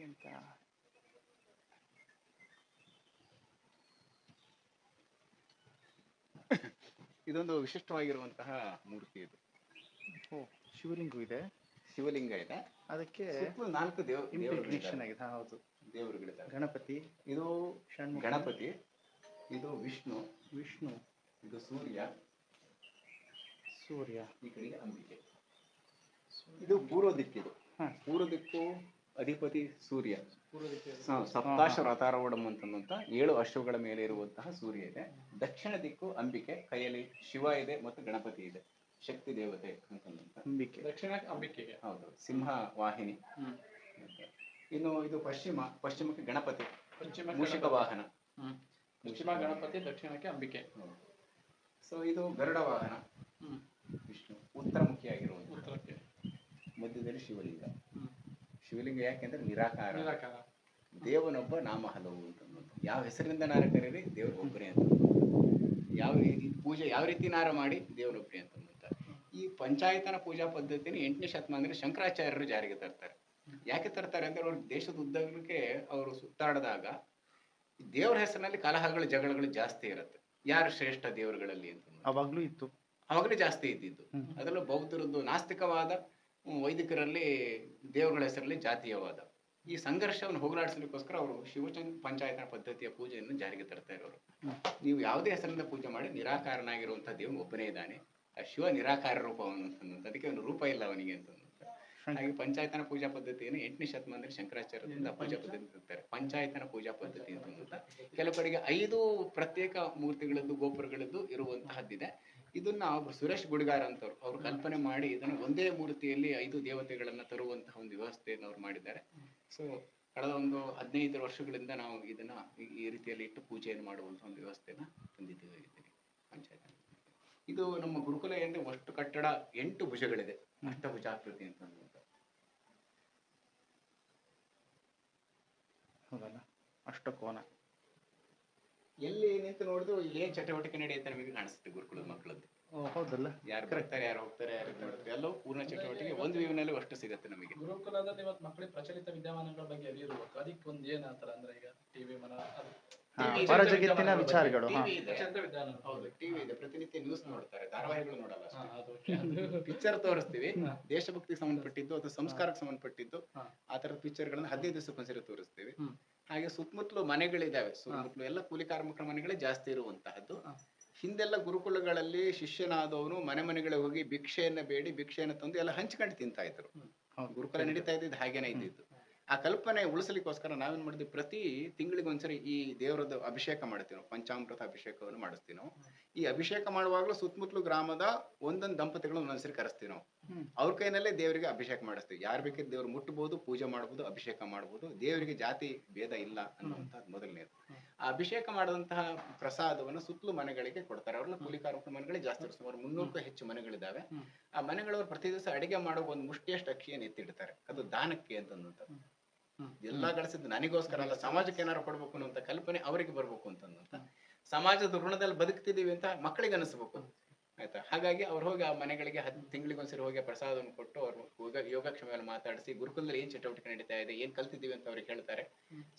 ಎಂತ? ಇದೊಂದು ವಿಶಿಷ್ಟವಾಗಿರುವಂತಹ ಮೂರ್ತಿ ಇದು. ಓ ಶಿವಲಿಂಗು ಇದೆ. ಶಿವಲಿಂಗ ಇದೆ ಅದಕ್ಕೆ ಸುತ್ತಲೂ ನಾಲ್ಕು ದೇವ ದೇವರುಗಳಿದ್ದಾವೆ. ಆಗಿದೆ ಹೌದು. ದೇವರುಗಳಿದ್ದಾರೆ. ಗಣಪತಿ ಇದು ಷಣ್ಮುಖ. ಗಣಪತಿ ಇದು ವಿಷ್ಣು ವಿಷ್ಣು. ಇದು ಸೂರ್ಯ. ಸೂರ್ಯ. ಈ ಕಡೆಗೆ ಅಂಬಿಕೆ. ಇದು ಪೂರ್ವ ದಿಕ್ಕಿದು. ಪೂರ್ವ ದಿಕ್ಕು ಅಧಿಪತಿ ಸೂರ್ಯ. ಸಪ್ತಾಶ ರಥಾರೂಢಂ ಅಂತಂದಂತ ಏಳು ಅಶ್ವಗಳ ಮೇಲೆ ಇರುವಂತಹ ಸೂರ್ಯ ಇದೆ. ದಕ್ಷಿಣ ದಿಕ್ಕು ಅಂಬಿಕೆ ಕೈಯಲ್ಲಿ ಶಿವ ಇದೆ ಮತ್ತು ಗಣಪತಿ ಇದೆ. ಶಕ್ತಿ ದೇವತೆ ಅಂತ ಅಂಬಿಕೆ ದಕ್ಷಿಣ ಅಂಬಿಕೆ ಹೌದು ಸಿಂಹ ವಾಹಿನಿ. ಇನ್ನು ಇದು ಪಶ್ಚಿಮ ಪಶ್ಚಿಮಕ್ಕೆ ಗಣಪತಿ. ಪಶ್ಚಿಮ ಮೂಷಿಕ ವಾಹನ. ಪಶ್ಚಿಮ ಗಣಪತಿ ದಕ್ಷಿಣಕ್ಕೆ ಅಂಬಿಕೆ. ಸೊ ಇದು ಗರುಡ ವಾಹನ. ವಿಷ್ಣು ಉತ್ತರಮುಖಿಯಾಗಿರುವುದು. ಉತ್ತರಕ್ಕೆ. ಮಧ್ಯದಲ್ಲಿ ಶಿವಲಿಂಗ. ಶಿವಲಿಂಗ ಯಾಕೆಂದ್ರೆ ನಿರಾಕಾರ. ನಿರಾಕಾರ. ದೇವನೊಬ್ಬ ನಾಮ ಹಲವು ಅಂತ ಯಾವ ಹೆಸರಿನಿಂದ ನಾರ ಕರೀರಿ? ದೇವರು ಒಬ್ಬರೇ ಅಂತ. ಯಾವ ರೀತಿ ಪೂಜೆ ಯಾವ ರೀತಿ ನಾರ ಮಾಡಿ ದೇವರೊಬ್ಬರೇ ಅಂತ. ಈ ಪಂಚಾಯತನ ಪೂಜಾ ಪದ್ಧತಿನ ಎಂಟನೇ ಶತಮಾನದಲ್ಲಿ ಶಂಕರಾಚಾರ್ಯರು ಜಾರಿಗೆ ತರ್ತಾರೆ. ಯಾಕೆ ತರ್ತಾರೆ ಅಂದ್ರೆ ಅವ್ರ ದೇಶದ ಉದ್ದಗಲಕ್ಕೆ ಅವರು ಸುತ್ತಾಡಿದಾಗ ದೇವರ ಹೆಸರಿನಲ್ಲಿ ಕಲಹಗಳು ಜಗಳಗಳು ಜಾಸ್ತಿ ಇರುತ್ತೆ. ಯಾರು ಶ್ರೇಷ್ಠ ದೇವರುಗಳಲ್ಲಿ ಅಂತ ಅವಾಗ್ಲೂ ಇತ್ತು. ಅವಾಗಲೇ ಜಾಸ್ತಿ ಇದ್ದಿದ್ದು. ಅದರಲ್ಲೂ ಬೌದ್ಧರದ್ದು ನಾಸ್ತಿಕವಾದ ವೈದಿಕರಲ್ಲಿ ದೇವರುಗಳ ಹೆಸರಲ್ಲಿ ಜಾತೀಯವಾದ. ಈ ಸಂಘರ್ಷವನ್ನು ಹೋಗಲಾಡಿಸಲಿಕ್ಕೋಸ್ಕರ ಅವರು ಶಿವಚಂದ್ ಪಂಚಾಯತನ ಪದ್ಧತಿಯ ಪೂಜೆಯನ್ನು ಜಾರಿಗೆ ತರ್ತಾ ಇರೋರು. ನೀವು ಯಾವುದೇ ಹೆಸರಿಂದ ಪೂಜೆ ಮಾಡಿ ನಿರಾಕಾರನಾಗಿರುವಂತಹ ದೇವರು ಒಬ್ಬನೇ ಇದ್ದಾನೆ. ಆ ಶಿವ ನಿರಾಕಾರ ರೂಪ ಅವನು ಅಂತಂದಂತ. ಅದಕ್ಕೆ ಅವನು ರೂಪ ಇಲ್ಲ ಅವನಿಗೆ ಅಂತ ಹಾಗೆ ಪಂಚಾಯತನ ಪೂಜಾ ಪದ್ಧತಿಯನ್ನು ಎಂಟನೇ ಶತಮಾನದಲ್ಲಿ ಶಂಕರಾಚಾರ್ಯದಿಂದ ಪೂಜಾ ಪದ್ಧತಿ ಇರ್ತಾರೆ ಪಂಚಾಯತನ ಪೂಜಾ ಪದ್ಧತಿ ಅಂತ ಕೆಲವು ಕಡೆಗೆ ಐದು ಪ್ರತ್ಯೇಕ ಮೂರ್ತಿಗಳದ್ದು ಗೋಪುರಗಳದ್ದು ಇರುವಂತಹದ್ದಿದೆ. ಇದನ್ನ ಒಬ್ಬ ಸುರೇಶ್ ಗುಡಿಗಾರ್ ಅಂತವ್ರು ಅವ್ರು ಕಲ್ಪನೆ ಮಾಡಿ ಇದನ್ನು ಒಂದೇ ಮೂರ್ತಿಯಲ್ಲಿ ಐದು ದೇವತೆಗಳನ್ನ ತರುವಂತಹ ಒಂದು ವ್ಯವಸ್ಥೆಯನ್ನು ಅವ್ರು ಮಾಡಿದ್ದಾರೆ. ಸೊ ಕಳೆದ ಒಂದು ಹದಿನೈದು ವರ್ಷಗಳಿಂದ ನಾವು ಇದನ್ನ ಈ- ರೀತಿಯಲ್ಲಿ ಇಟ್ಟು ಪೂಜೆಯನ್ನು ಮಾಡುವಂತಹ ಒಂದು ವ್ಯವಸ್ಥೆಯನ್ನ ತಂದಿದ್ದೀವಿ. ಪಂಚಾಯತ್. ಇದು ನಮ್ಮ ಗುರುಕುಲ ಎಂದ್ರೆ ಒಷ್ಟು ಕಟ್ಟಡ ಎಂಟು ಭುಜಗಳಿದೆ. ಅಷ್ಟಭುಜಾಕೃತಿ ಅಂತ ಹೌದಲ್ಲ? ಅಷ್ಟಕೋನ ಎಲ್ಲಿ ನಿಂತು ನೋಡಿದ್ರು ಏನ್ ಚಟುವಟಿಕೆ ನಡೆಯುತ್ತೆ ನಮಗೆ ಕಾಣಿಸುತ್ತೆ ಗುರುಕುಲದ ಮಕ್ಕಳದ್ದು. ಹೌದಲ್ಲ? ಯಾರು ಬರ್ತಾರೆ ಯಾರು ಹೋಗ್ತಾರೆ ಯಾರು ನೋಡ್ತಾರೆ ಎಲ್ಲೋ ಪೂರ್ಣ ಚಟುವಟಿಕೆ ಒಂದು ವ್ಯೂನಲ್ಲಿ ಅಷ್ಟು ಸಿಗುತ್ತೆ ನಮಗೆ. ಗುರುಕುಲದಲ್ಲಿ ಇವತ್ತು ಮಕ್ಕಳಿಗೆ ಪ್ರಚಲಿತ ವಿದ್ಯಮಾನಗಳ ಬಗ್ಗೆ ಅರಿವಿರ್ಬೇಕು ಅದಕ್ಕೆ ಒಂದು ಏನ್ ಆತರ ಅಂದ್ರೆ ಈಗ ಟಿವಿ ಮನ ಹೊರ ಜಗತ್ತಿನ ವಿಚಾರಗಳು ಟಿವಿ ಇದೆ. ಪ್ರತಿನಿತ್ಯ ನ್ಯೂಸ್ ನೋಡ್ತಾರೆ. ಧಾರಾವಾಹಿಗಳು ನೋಡಲ್ಲ ಪಿಕ್ಚರ್ ತೋರಿಸ್ತೀವಿ. ದೇಶಭಕ್ತಿಗೆ ಸಂಬಂಧಪಟ್ಟಿದ್ದು ಅಥವಾ ಸಂಸ್ಕಾರಕ್ಕೆ ಸಂಬಂಧಪಟ್ಟಿದ್ದು. ಆ ತರದ ಪಿಕ್ಚರ್ಗಳನ್ನ ಹದಿನೈದು ದಿವಸಕ್ಕೊಂದ್ಸರಿ ತೋರಿಸ್ತೀವಿ. ಹಾಗೆ ಸುತ್ತಮುತ್ತಲು ಮನೆಗಳಿದಾವೆ. ಸುತ್ತಮುತ್ತಲು ಎಲ್ಲ ಕೂಲಿ ಕಾರ್ಮಿಕರ ಮನೆಗಳೇ ಜಾಸ್ತಿ ಇರುವಂತಹದ್ದು. ಹಿಂದೆಲ್ಲ ಗುರುಕುಲಗಳಲ್ಲಿ ಶಿಷ್ಯನಾದವನು ಮನೆ ಮನೆಗಳಿಗೆ ಹೋಗಿ ಭಿಕ್ಷೆಯನ್ನ ಬೇಡಿ ಭಿಕ್ಷೆಯನ್ನ ತಂದು ಎಲ್ಲ ಹಂಚ್ಕೊಂಡು ತಿಂತಾ ಇದ್ರು. ಗುರುಕುಲ ನಡೀತಾ ಇದ್ದಿದ್ದು ಹಾಗೇನೆ ಇದ್ದಿದ್ದು. ಆ ಕಲ್ಪನೆ ಉಳಿಸಲಿಕ್ಕೋಸ್ಕರ ನಾವೇನ್ ಮಾಡಿದ್ವಿ? ಪ್ರತಿ ತಿಂಗಳಿಗೊಂದ್ಸರಿ ಈ ದೇವರದ್ದು ಅಭಿಷೇಕ ಮಾಡ್ತೀವಿ ನಾವು. ಪಂಚಾಮೃತ ಅಭಿಷೇಕವನ್ನು ಮಾಡಿಸ್ತೀವಿ ನಾವು. ಈ ಅಭಿಷೇಕ ಮಾಡುವಾಗಲೂ ಸುತ್ತಮುತ್ತಲು ಗ್ರಾಮದ ಒಂದೊಂದು ದಂಪತಿಗಳು ಒಂದೊಂದ್ಸರಿ ಕರೆಸ್ತೀವಿ ನಾವು. ಅವ್ರ ಕೈನಲ್ಲೇ ದೇವರಿಗೆ ಅಭಿಷೇಕ ಮಾಡಿಸ್ತೀವಿ. ಯಾರು ಬೇಕಿದ್ರೆ ದೇವ್ರು ಮುಟ್ಟಬಹುದು ಪೂಜೆ ಮಾಡಬಹುದು ಅಭಿಷೇಕ ಮಾಡಬಹುದು ದೇವರಿಗೆ ಜಾತಿ ಭೇದ ಇಲ್ಲ ಅನ್ನುವಂಥದ್ದು ಮೊದಲನೇದು. ಅಭಿಷೇಕ ಮಾಡಿದಂತಹ ಪ್ರಸಾದವನ್ನು ಸುತ್ತಲೂ ಮನೆಗಳಿಗೆ ಕೊಡ್ತಾರೆ. ಅವ್ರನ್ನ ಕೂಲಿ ಕಾರ್ಮಿಕ ಮನೆಗಳೇ ಜಾಸ್ತಿ. ಸುಮಾರು ಮುನ್ನೂರಕ್ಕೂ ಹೆಚ್ಚು ಮನೆಗಳಿದ್ದಾವೆ. ಆ ಮನೆಗಳವರು ಪ್ರತಿ ದಿವಸ ಅಡಿಗೆ ಮಾಡೋ ಒಂದು ಮುಷ್ಟಿಯಷ್ಟು ಅಕ್ಕಿಯನ್ನು ಎತ್ತಿಡ್ತಾರೆ. ಅದು ದಾನಕ್ಕೆ ಅಂತಂದಂತ ಎಲ್ಲಾ ಗಳಿಸಿದ್ದು ನನಗೋಸ್ಕರ ಅಲ್ಲ ಸಮಾಜಕ್ಕೆ ಏನಾರು ಕೊಡ್ಬೇಕು ಅನ್ನುವಂತ ಕಲ್ಪನೆ ಅವರಿಗೆ ಬರ್ಬೇಕು ಅಂತಂದಂತ ಸಮಾಜದ ಋಣದಲ್ಲಿ ಬದುಕ್ತಿದೀವಿ ಅಂತ ಮಕ್ಕಳಿಗೆ ಅನಿಸ್ಬೇಕು. ಆಯ್ತಾ? ಹಾಗಾಗಿ ಅವ್ರು ಹೋಗಿ ಆ ಮನೆಗಳಿಗೆ ಹತ್ತು ತಿಂಗಳಿಗೊಂದ್ಸರಿ ಹೋಗಿ ಪ್ರಸಾದವನ್ನು ಕೊಟ್ಟು ಅವರು ಯೋಗ ಯೋಗಕ್ಷೇಮವನ್ನು ಮಾತಾಡಿಸಿ ಗುರುಕುಲದಲ್ಲಿ ಏನ್ ಚಟುವಟಿಕೆ ನಡೀತಾ ಇದೆ ಏನ್ ಕಲ್ತಿದೀವಿ ಅಂತ ಅವ್ರಿಗೆ ಹೇಳ್ತಾರೆ.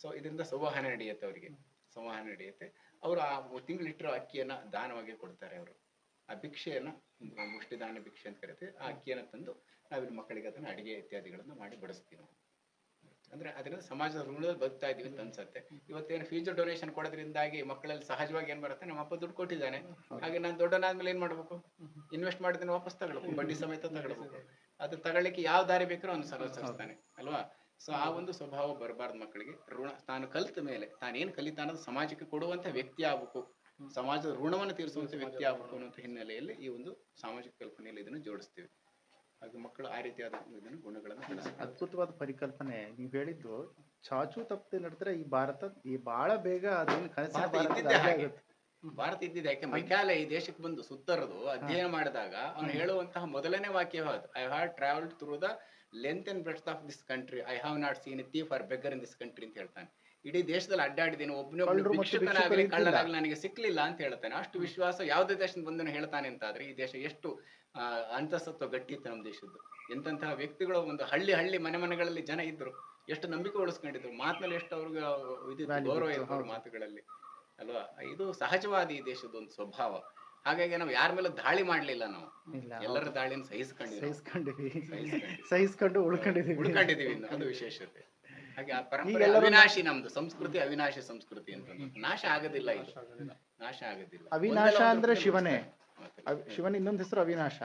ಸೊ ಇದರಿಂದ ಸಂವಹನ ನಡೆಯುತ್ತೆ ಅವರಿಗೆ. ಸಂವಹನ ನಡೆಯುತ್ತೆ. ಅವರು ಆ ತಿಂಗಳಿಟ್ಟಿರೋ ಅಕ್ಕಿಯನ್ನ ದಾನವಾಗಿ ಕೊಡ್ತಾರೆ ಅವರು. ಆ ಭಿಕ್ಷೆಯನ್ನ ಮುಷ್ಟಿದಾನ ಭಿಕ್ಷೆ ಅಂತ ಕರಿತೀವಿ, ಆ ಅಕ್ಕಿಯನ್ನ ತಂದು ನಾವಿನ ಮಕ್ಕಳಿಗೆ ಅದನ್ನ ಅಡಿಗೆ ಇತ್ಯಾದಿಗಳನ್ನ ಮಾಡಿ ಬಡಿಸ್ತೀವಿ ನಾವು. ಅಂದ್ರೆ ಅದರಿಂದ ಸಮಾಜದ ಋಣದಲ್ಲಿ ಬದುಕ್ತಾ ಇದೀವಿ ಅಂತ ಅನ್ಸುತ್ತೆ. ಇವತ್ತೇನು ಫೀಸ್ ಡೊನೇಷನ್ ಕೊಡೋದ್ರಿಂದಾಗಿ ಮಕ್ಕಳಲ್ಲಿ ಸಹಜವಾಗಿ ಏನ್ ಬರುತ್ತೆ? ನಮ್ಮ ಅಪ್ಪ ದುಡ್ಡು ಕೊಟ್ಟಿದ್ದಾನೆ. ಹಾಗೆ ನಾನು ದೊಡ್ಡನಾದ್ಮೇಲೆ ಏನ್ ಮಾಡ್ಬೇಕು? ಇನ್ವೆಸ್ಟ್ ಮಾಡಿದ್ರೆ ವಾಪಸ್ ತಗೊಳ್ಬೇಕು. ಬಡ್ಡಿ ಸಮೇತ ತಗೊಳ್ಬೇಕು. ಅದು ತಗೊಳ್ಳಿಕ್ಕೆ ಯಾವ ದಾರಿ ಬೇಕಾದ್ರೂ ಅವನು ಅನುಸರಿಸ್ತಾನೆ ಅಲ್ವಾ? ಸೊ ಆ ಒಂದು ಸ್ವಭಾವ ಬರಬಾರ್ದು ಮಕ್ಕಳಿಗೆ. ಋಣ ತಾನು ಕಲಿತ ಮೇಲೆ ತಾನೇನ್ ಕಲಿತಾನದು ಸಮಾಜಕ್ಕೆ ಕೊಡುವಂತ ವ್ಯಕ್ತಿ ಆಗ್ಬೇಕು. ಸಮಾಜದ ಋಣವನ್ನು ತೀರಿಸುವಂತ ವ್ಯಕ್ತಿ ಆಗ್ಬೇಕು ಅನ್ನುವಂಥ ಹಿನ್ನೆಲೆಯಲ್ಲಿ ಈ ಒಂದು ಸಾಮಾಜಿಕ ಕಲ್ಪನೆಯಲ್ಲಿ ಇದನ್ನು ಜೋಡಿಸ್ತೀವಿ. ಹಾಗೆ ಮಕ್ಕಳು ಆ ರೀತಿಯಾದ ಇದನ್ನು ಗುಣಗಳನ್ನು ಅದ್ಭುತವಾದ ಪರಿಕಲ್ಪನೆ ನೀವು ಹೇಳಿದ್ದು. ಚಾಚು ತಪ್ಪದೆ ನಡೆದ್ರೆ ಈ ಭಾರತ ಈ ಬಹಳ ಬೇಗ ಅದನ್ನು ಕನಸಿನ ಭಾರತ ಇದ್ದಿದ್ದು ಯಾಕೆ? ಮೈಕಾಲೆ ಈ ದೇಶಕ್ಕೆ ಬಂದು ಸುತ್ತರದು ಅಧ್ಯಯನ ಮಾಡಿದಾಗ ಅವನು ಹೇಳುವಂತಹ ಮೊದಲನೇ ವಾಕ್ಯ I have travelled through the length and breadth of this country I have not seen a thief or beggar in this country ಅಂತ ಹೇಳ್ತಾನೆ. ಇಡೀ ದೇಶದಲ್ಲಿ ಅಡ್ಡಾಡಿದ್ದೀನಿ ಒಬ್ಬನೇ ಭಿಕ್ಷುಕನಾಗಲಿ ಕಳ್ಳನಾಗಲಿ ನನಗೆ ಸಿಕ್ಕಲಿಲ್ಲ ಅಂತ ಹೇಳ್ತಾನೆ. ಅಷ್ಟು ವಿಶ್ವಾಸ ಯಾವುದೇ ದೇಶದಿಂದ ಬಂದನು ಹೇಳ್ತಾನೆ ಅಂತ ಆದ್ರೆ ಈ ದೇಶ ಎಷ್ಟು ಅಂತಸ್ತತ್ವ ಅಂತಸತ್ವ ಗಟ್ಟಿ ಇತ್ತು ನಮ್ಮ ದೇಶದ್ದು. ಎಂತಹ ವ್ಯಕ್ತಿಗಳು ಒಂದು ಹಳ್ಳಿ ಹಳ್ಳಿ ಮನೆ ಮನೆಗಳಲ್ಲಿ ಜನ ಇದ್ರು ಎಷ್ಟು ನಂಬಿಕೆ ಉಳಿಸ್ಕೊಂಡಿದ್ರು ಮಾತಿನಲ್ಲಿ ಎಷ್ಟು ಅವ್ರಿಗೆ ಗೌರವ ಇತ್ತು, ಹೌದು. ಮಾತುಗಳಲ್ಲಿ. ಅಲ್ವಾ? ಇದು ಸಹಜವಾದ ಈ ದೇಶದ ಒಂದು ಸ್ವಭಾವ. ಹಾಗಾಗಿ ನಾವು ಯಾರ ಮೇಲೆ ದಾಳಿ ಮಾಡ್ಲಿಲ್ಲ ನಾವು. ಎಲ್ಲರ ದಾಳಿನ ಸಹಿಸ್ಕೊಂಡಿದ್ದೀವಿ ಸಹಿಸ್ಕೊಂಡಿವಿ ಸಹಿಸ್ಕೊಂಡಿವಿ. ಸಹಿಸ್ಕೊಂಡು ಉಳ್ಕೊಂಡಿದೀವಿ ಉಳ್ಕೊಂಡಿದೀವಿ ಅದು ವಿಶೇಷತೆ. ಹಾಗೆ ಆ ಪರಂಪರೆ ಅವಿನಾಶಿ ನಮ್ದು ಸಂಸ್ಕೃತಿ ಅವಿನಾಶಿ ಸಂಸ್ಕೃತಿ ಅಂತ ನಾಶ ಆಗೋದಿಲ್ಲ ಇದು. ನಾಶ ಆಗೋದಿಲ್ಲ. ಅವಿನಾಶ ಅಂದ್ರೆ ಶಿವನೇ. ಶಿವನ ಇನ್ನೊಂದು ಹೆಸರು ಅವಿನಾಶ.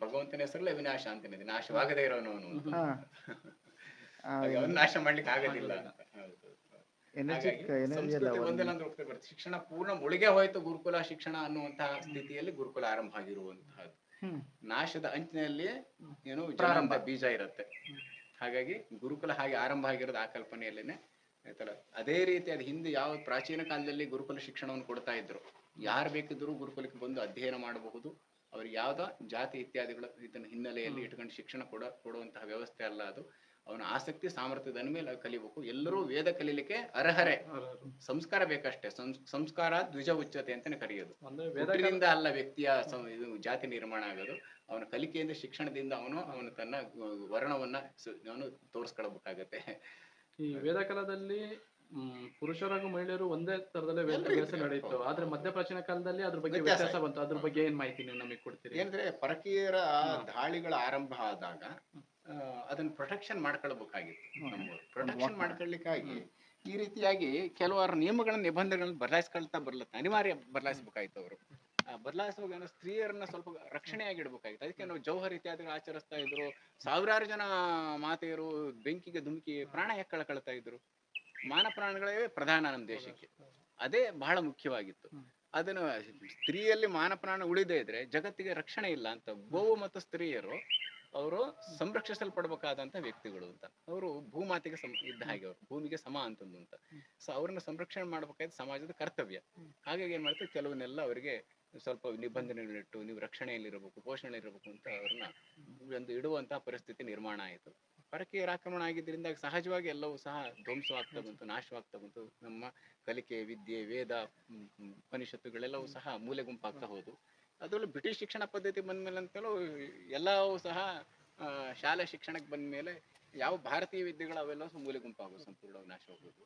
ಭಗವಂತನ ಹೆಸರಲ್ಲಿ ಅವಿನಾಶ ಅಂತಾನೆ ನಾಶವಾಗದೇ ಇರೋನು ಅವನು ಅಂತ. ನಾಶ ಮಾಡ್ಲಿಕ್ಕೆ ಆಗೋದಿಲ್ಲ ಅಂತ. ಎನರ್ಜಿ ಎನರ್ಜಿ ಶಿಕ್ಷಣ ಪೂರ್ಣ ಮುಳುಗೆ ಹೋಯ್ತು ಗುರುಕುಲ ಶಿಕ್ಷಣ ಅನ್ನುವಂತಹ ಸ್ಥಿತಿಯಲ್ಲಿ ಗುರುಕುಲ ಆರಂಭ ಆಗಿರುವಂತಹದ್ದು. ನಾಶದ ಅಂಚಿನಲ್ಲಿ ಏನು ಪ್ರಾರಂಭ. ಬೀಜ ಇರುತ್ತೆ. ಹಾಗಾಗಿ ಗುರುಕುಲ ಹಾಗೆ ಆರಂಭ ಆಗಿರೋದು ಆ ಕಲ್ಪನೆಯಲ್ಲೇನೆ. ಆಯ್ತಲ್ಲ ಅದೇ ರೀತಿ ಅದು ಹಿಂದೆ ಯಾವ ಪ್ರಾಚೀನ ಕಾಲದಲ್ಲಿ ಗುರುಕುಲ ಶಿಕ್ಷಣವನ್ನು ಕೊಡ್ತಾ ಇದ್ರು. ಯಾರು ಬೇಕಿದ್ರು ಗುರುಕುಲಕ್ಕೆ ಬಂದು ಅಧ್ಯಯನ ಮಾಡಬಹುದು. ಅವ್ರಿಗೆ ಯಾವ್ದೋ ಜಾತಿ ಇತ್ಯಾದಿಗಳ ಇದನ್ನ ಹಿನ್ನೆಲೆಯಲ್ಲಿ ಇಟ್ಕೊಂಡು ಶಿಕ್ಷಣ ಕೊಡ ಕೊಡುವಂತಹ ವ್ಯವಸ್ಥೆ ಅಲ್ಲ ಅದು. ಅವನ ಆಸಕ್ತಿ ಸಾಮರ್ಥ್ಯದ ಮೇಲೆ ಕಲಿಬೇಕು. ಎಲ್ಲರೂ ವೇದ ಕಲೀಲಿಕ್ಕೆ ಅರ್ಹರೇ. ಸಂಸ್ಕಾರ ಬೇಕಷ್ಟೇ. ಸಂಸ್- ಸಂಸ್ಕಾರ ದ್ವಿಜ ಉಚ್ಚತೆ ಅಂತಾನೆ ಕರೆಯೋದು. ವೇದದಿಂದ ಅಲ್ಲ ವ್ಯಕ್ತಿಯ ಇದು ಜಾತಿ ನಿರ್ಮಾಣ ಆಗೋದು. ಅವನ ಕಲಿಕೆಯಿಂದ ಶಿಕ್ಷಣದಿಂದ ಅವನು ಅವನು ತನ್ನ ವರ್ಣವನ್ನ ಅವನು ತೋರಿಸ್ಕೊಳ್ಬೇಕಾಗತ್ತೆ. ಈ ವೇದ ಕಾಲದಲ್ಲಿ ಮ್, ಪುರುಷರು ಮಹಿಳೆಯರು ಒಂದೇ ತರದಲ್ಲೇ ವ್ಯತ್ಯಾಸ ನಡೆಯಿತು ಆದ್ರೆ ಮಧ್ಯ ಪ್ರಾಚೀನ ಕಾಲದಲ್ಲಿ ಅದ್ರ ಬಗ್ಗೆ ವ್ಯತ್ಯಾಸ ಬಂತು. ಅದ್ರ ಬಗ್ಗೆ ಏನ್ ಮಾಹಿತಿ ನೀವು ನಮಗೆ ಕೊಡ್ತೀರಿ? ಏನಂದ್ರೆ ಪರಕೀಯರ ದಾಳಿಗಳ ಆರಂಭ ಆದಾಗ ಅದನ್ನ ಪ್ರೊಟೆಕ್ಷನ್ ಮಾಡ್ಕೊಳ್ಬೇಕಾಗಿತ್ತು ಪ್ರೊಟೆಕ್ಷನ್ ಮಾಡ್ಕೊಳ್ಳಿಕ್ಕಾಗಿ ಈ ರೀತಿಯಾಗಿ ಕೆಲವಾರು ನಿಯಮಗಳ ನಿಬಂಧನೆಗಳನ್ನು ಬದಲಾಯಿಸ್ಕೊಳ್ತಾ ಬರ್ಲತ್ತ ಅನಿವಾರ್ಯ ಬದಲಾಯಿಸ್ಬೇಕಾಯ್ತು ಅವರು. ಬದಲಾಯಿಸುವಾಗ ಸ್ತ್ರೀಯರನ್ನ ಸ್ವಲ್ಪ ರಕ್ಷಣೆಯಾಗಿ ಇಡಬೇಕಾಗಿತ್ತು ಅದಕ್ಕೆ ನಾವು ಜೌಹರ್ ಇತ್ಯಾದಿಗಳು ಆಚರಿಸ್ತಾ ಇದ್ರು ಸಾವಿರಾರು ಜನ ಮಾತೆಯರು ಬೆಂಕಿಗೆ ಧುಮುಕಿ ಪ್ರಾಣ ಯಾಕೆ ಕಳ್ಕೊಳ್ತಾ ಇದ್ರು. ಮಾನ ಪ್ರಾಣಗಳೇ ಪ್ರಧಾನ ನಮ್ಮ ದೇಶಕ್ಕೆ. ಅದೇ ಬಹಳ ಮುಖ್ಯವಾಗಿತ್ತು. ಅದನ್ನು ಸ್ತ್ರೀಯಲ್ಲಿ ಮಾನ ಪ್ರಾಣ ಉಳಿದೇ ಇದ್ರೆ ಜಗತ್ತಿಗೆ ರಕ್ಷಣೆ ಇಲ್ಲ ಅಂತ ಗೋವು ಮತ್ತು ಸ್ತ್ರೀಯರು ಅವರು ಸಂರಕ್ಷಿಸಲ್ಪಡ್ಬೇಕಾದಂತ ವ್ಯಕ್ತಿಗಳು ಅಂತ. ಅವರು ಭೂಮಾತೆಗೆ ಸಮ ಇದ್ದ ಹಾಗೆ ಅವರು ಭೂಮಿಗೆ ಸಮ ಅಂತಂದು ಅಂತ. ಸೊ ಅವ್ರನ್ನ ಸಂರಕ್ಷಣೆ ಮಾಡಬೇಕಾದ ಸಮಾಜದ ಕರ್ತವ್ಯ. ಹಾಗಾಗಿ ಏನ್ ಮಾಡ್ತಾರೆ ಕೆಲವನ್ನೆಲ್ಲ ಅವರಿಗೆ ಸ್ವಲ್ಪ ನಿಬಂಧನೆಗಳಿಟ್ಟು ನೀವು ರಕ್ಷಣೆಯಲ್ಲಿರಬೇಕು ಪೋಷಣೆಯಲ್ಲಿರಬೇಕು ಅಂತ ಅವ್ರನ್ನ ಒಂದು ಇಡುವಂತಹ ಪರಿಸ್ಥಿತಿ ನಿರ್ಮಾಣ ಆಯಿತು. ಪರಕೀಯರ ಆಕ್ರಮಣ ಆಗಿದ್ದರಿಂದ ಸಹಜವಾಗಿ ಎಲ್ಲವೂ ಸಹ ಧ್ವಂಸವಾಗ್ತಾ ಬಂತು ನಾಶವಾಗ್ತಾ ಬಂತು. ನಮ್ಮ ಕಲಿಕೆ ವಿದ್ಯೆ ವೇದ ಉಪನಿಷತ್ತುಗಳೆಲ್ಲವೂ ಸಹ ಮೂಲೆ ಗುಂಪಾಗ್ತಾ ಹೋದು. ಅದರಲ್ಲೂ ಬ್ರಿಟಿಷ್ ಶಿಕ್ಷಣ ಪದ್ಧತಿ ಬಂದ್ಮೇಲೆ ಅಂತಲೂ ಎಲ್ಲವೂ ಸಹ ಶಾಲೆ ಶಿಕ್ಷಣಕ್ಕೆ ಶಿಕ್ಷಣಕ್ಕೆ ಬಂದ್ಮೇಲೆ ಯಾವ ಭಾರತೀಯ ವಿದ್ಯೆಗಳು ಅವೆಲ್ಲ ಮೂಲೆ ಗುಂಪಾಗೋದು ಸಂಪೂರ್ಣವಾಗಿ ನಾಶ ಹೋಗೋದು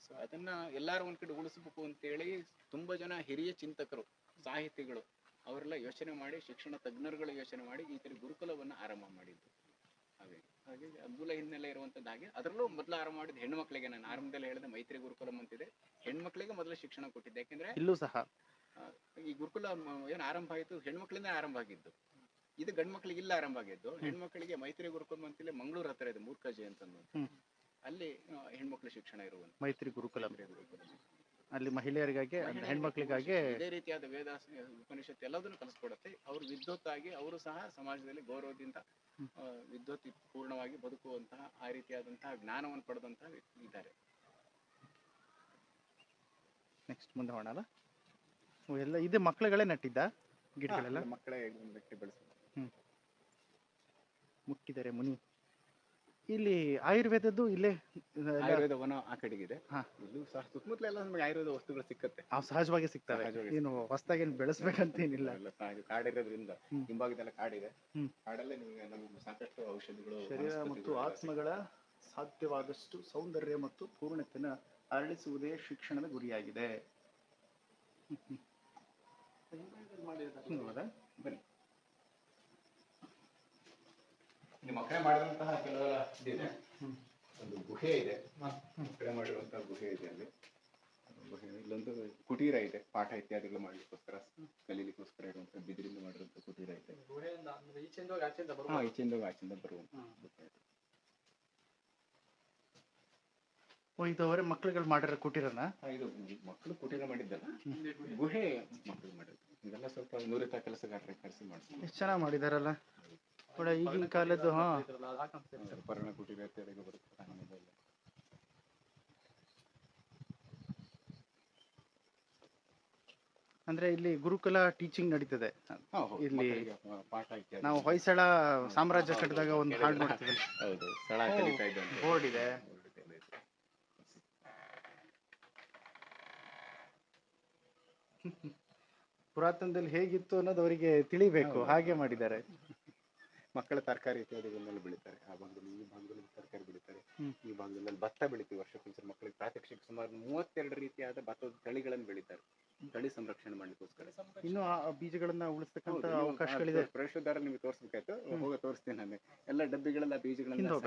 ಸೊ ಅದನ್ನ ಎಲ್ಲರೂ ಒಂದ್ ಕಡೆ ಉಳಿಸ್ಬೇಕು ಅಂತೇಳಿ ತುಂಬಾ ಜನ ಹಿರಿಯ ಚಿಂತಕರು, ಸಾಹಿತಿಗಳು, ಅವರೆಲ್ಲ ಯೋಚನೆ ಮಾಡಿ, ಶಿಕ್ಷಣ ತಜ್ಞರುಗಳು ಯೋಚನೆ ಮಾಡಿ ಈ ತರ ಗುರುಕುಲವನ್ನ ಆರಂಭ ಮಾಡಿದ್ರು. ಹಾಗೆ ಹಾಗೆ ಮೂಲ ಹಿನ್ನೆಲೆ ಇರುವಂತದ್ದು ಹಾಗೆ. ಅದರಲ್ಲೂ ಮೊದಲು ಆರಂಭ ಮಾಡಿದ ಹೆಣ್ಣು ಮಕ್ಕಳಿಗೆ ನಾನು ಆರಂಭದಲ್ಲಿ ಹೇಳಿದ ಮೈತ್ರಿ ಗುರುಕುಲಂ ಅಂತಿದೆ. ಹೆಣ್ಮಕ್ಳಿಗೆ ಮೊದಲು ಶಿಕ್ಷಣ ಕೊಟ್ಟಿದ್ದೆ. ಯಾಕೆಂದ್ರೆ ಇಲ್ಲೂ ಸಹ. ಈ ಗುರುಕುಲ ಏನು ಆರಂಭ ಆಯ್ತು ಹೆಣ್ಮಕ್ಳಿಂದ ಆರಂಭ ಆಗಿದ್ದು. ಇದು ಗಂಡ್ ಮಕ್ಳಿಗೆ ಇಲ್ಲ ಆರಂಭ ಆಗಿದ್ದು. ಹೆಣ್ಮಕ್ಳಿಗೆ ಮೈತ್ರಿ ಗುರುಕುಲ ಅಂತೇಳಿ ಮಂಗಳೂರು ಹತ್ರ ಇದೆ ಮೂರ್ಖಜಿ ಅಂತ. ಅಲ್ಲಿ ಹೆಣ್ಮಕ್ಳ ಶಿಕ್ಷಣ ಇರುವಂತ ಮೈತ್ರಿ ಗುರುಕುಲ. ಅಲ್ಲಿ ಮಹಿಳೆಯರಿಗಾಗಿ ಹೆಣ್ಮಕ್ಳಿಗಾಗಿ ಇದೇ ರೀತಿಯಾದ ವೇದ ಉಪನಿಷತ್ತು ಎಲ್ಲದನ್ನು ಕಲಿಸ್ಕೊಡುತ್ತೆ. ಅವರು ವಿದ್ವತ್ತಾಗಿ ಅವರು ಸಹ ಸಮಾಜದಲ್ಲಿ ಗೌರವದಿಂದ ವಿದ್ಯುತ್ ವಿದ್ವತ್ ಪೂರ್ಣವಾಗಿ ಬದುಕುವಂತಹ ಆ ರೀತಿಯಾದಂತಹ ಜ್ಞಾನವನ್ನು ಪಡೆದಂತಹ ವ್ಯಕ್ತಿ ಇದ್ದಾರೆ. ನೆಕ್ಸ್ಟ್ ಮುಂದೆ ಹೋಗೋಣ ಎಲ್ಲ ಇದು ಮಕ್ಕಳುಗಳೇ ನಟ್ಟಿದ್ದ ಗಿಡಗಳೆಲ್ಲ? ಮಕ್ಕಳೇ ವ್ಯಕ್ತಿ ಬೆಳೆಸ ಮುಟ್ಟಿದ್ದಾರೆ ಮುನಿ. ಇಲ್ಲಿ ಆಯುರ್ವೇದದ್ದು ಇಲ್ಲೇ ಆಯುರ್ವೇದ ವನ ಆ ಕಡೆಗಿದೆ. ಹಾ. ಇಲ್ಲೂ ಸಹ ಸುತ್ತಮುತ್ತಲೆಲ್ಲ ನಮಗೆ ಆಯುರ್ವೇದ ವಸ್ತುಗಳು ಸಿಕ್ಕತ್ತೆ. ಅವು ಸಹಜವಾಗಿ ಸಿಗ್ತವೆ. ಸಹಜವಾಗಿ ಏನು ಹೊಸದಾಗಿ ಏನು ಬೆಳೆಸ್ಬೇಕಂತೇನಿಲ್ಲ. ಎಲ್ಲ ಸಹಜ ಕಾಡಿರೋದ್ರಿಂದ ಹ್ಮ್. ಹಿಂಭಾಗದೆಲ್ಲ ಕಾಡಿದೆ. ಹ್ಮ್. ಕಾಡಲ್ಲೇ ನಿಮಗೆ ನಮಗೆ ಸಾಕಷ್ಟು ಔಷಧಿಗಳು ಶರೀರ ಮತ್ತು ಆತ್ಮಗಳ ಸಾಧ್ಯವಾದಷ್ಟು ಸೌಂದರ್ಯ ಮತ್ತು ಪೂರ್ಣತೆನ ಅರಳಿಸುವುದೇ ಶಿಕ್ಷಣದ ಗುರಿಯಾಗಿದೆ. ಹ್ಮ್, ಹೌದಾ? ಬನ್ನಿ. ನಿಮ್ಮ ಮಕ್ಕಳೇ ಮಾಡಿದಂತಹ ಕೆಲವೆಲ್ಲ ಇದೆ. ಒಂದು ಗುಹೆ ಇದೆ. ಮಕ್ಕಳೇ ಮಾಡಿರುವಂತಹ ಗುಹೆ ಇದೆ ಅಲ್ಲಿ. ಗುಹೆ ಇಲ್ಲೊಂದು ಕುಟೀರ ಇದೆ. ಪಾಠ ಇತ್ಯಾದಿಗಳು ಮಾಡ್ಲಿಕ್ಕೋಸ್ಕರ ಕಲೀಲಿಕ್ಕೋಸ್ಕರ ಇರುವಂತಹ ಬಿದಿರಿಂದ ಮಾಡಿರುವಂತಹ ಕುಟೀರ ಇದೆ. ಈಚೆಯಿಂದ ಆಚೆಯಿಂದ ಹಾ ಬರುವ ಈಚೆಯಿಂದ ಹೋಗಿ ಆಚೆಯಿಂದ ಬರುವಂತ ಗುಹೆ ಇದೆ. ಓ ಇದು ಅವರೇ ಮಕ್ಳುಗಳು ಮಾಡಿರೋ ಕುಟೀರನ? ಇದು ಮಕ್ಕಳು ಕುಟೀರ ಮಾಡಿದ್ದಲ್ಲ. ಗುಹೆ ಮಕ್ಕಳು ಮಾಡಿದ್ದು. ಇದೆಲ್ಲ ಸ್ವಲ್ಪ ನುರಿತ ಕೆಲಸಗಾರರ ಕರೆಸಿ ಮಾಡಿಸಿ ಎಷ್ಟು ಚೆನ್ನಾಗಿ ಮಾಡಿದಾರಲ್ಲ? ಕೂಡ ಈಗಿನ ಕಾಲದ್ದು ಹಾ. ಪರ್ಣ ಕುಟೀರ ಇತ್ಯಾದಿಗಳು ಬರುತ್ತೆ ಅಂದ್ರೆ ಇಲ್ಲಿ ಗುರುಕುಲ ಟೀಚಿಂಗ್ ನಡೀತದೆ. ಇಲ್ಲಿ ನಾವು ಹೊಯ್ಸಳ ಸಾಮ್ರಾಜ್ಯ ಕಟ್ಟಿದಾಗ ಒಂದು ಹಾಡು ಕಲಿತಾ ಬೋರ್ಡ್ ಇದೆ. ಪುರಾತನದಲ್ಲಿ ಹೇಗಿತ್ತು ಅನ್ನೋದು ಅವರಿಗೆ ತಿಳಿಬೇಕು. ಹಾಗೆ ಮಾಡಿದ್ದಾರೆ. ಮಕ್ಕಳ ತರಕಾರಿ ಇತ್ಯಾದಿಗಳನ್ನೆಲ್ಲ ಬೆಳಿತಾರೆ. ಆ ಭಾಗದಲ್ಲಿ ಈ ಭಾಗದಲ್ಲಿ ತರಕಾರಿ ಬೆಳಿತಾರೆ. ಈ ಭಾಗದಲ್ಲಿ ಭತ್ತ ಬೆಳಿತೀವಿ ವರ್ಷಕ್ಕೊಂದ್ಸಲ ಮಕ್ಕಳಿಗೆ ಪ್ರಾತ್ಯಕ್ಷಿಕ ಸುಮಾರು ಮೂವತ್ತೆರಡು ರೀತಿಯಾದ ಭತ್ತದ ತಳಿಗಳನ್ನು ಬೆಳಿತಾರೆ. ತಳಿ ಸಂರಕ್ಷಣೆ ಮಾಡ್ಲಿಕ್ಕೋಸ್ಕರ. ಇನ್ನು ಆ ಬೀಜಗಳನ್ನ ಉಳಿಸ್ತಕ್ಕಂತ ಅವಕಾಶಗಳಿದೆ. ಪ್ರವೇಶದಾರ ನಿಮಗೆ ತೋರಿಸ್ಬೇಕಾಯ್ತು. ಹೋಗ ತೋರಿಸ್ತೀನಿ ನಾನು. ಎಲ್ಲ ಡಬ್ಬಿಗಳೆಲ್ಲ ಬೀಜಗಳನ್ನ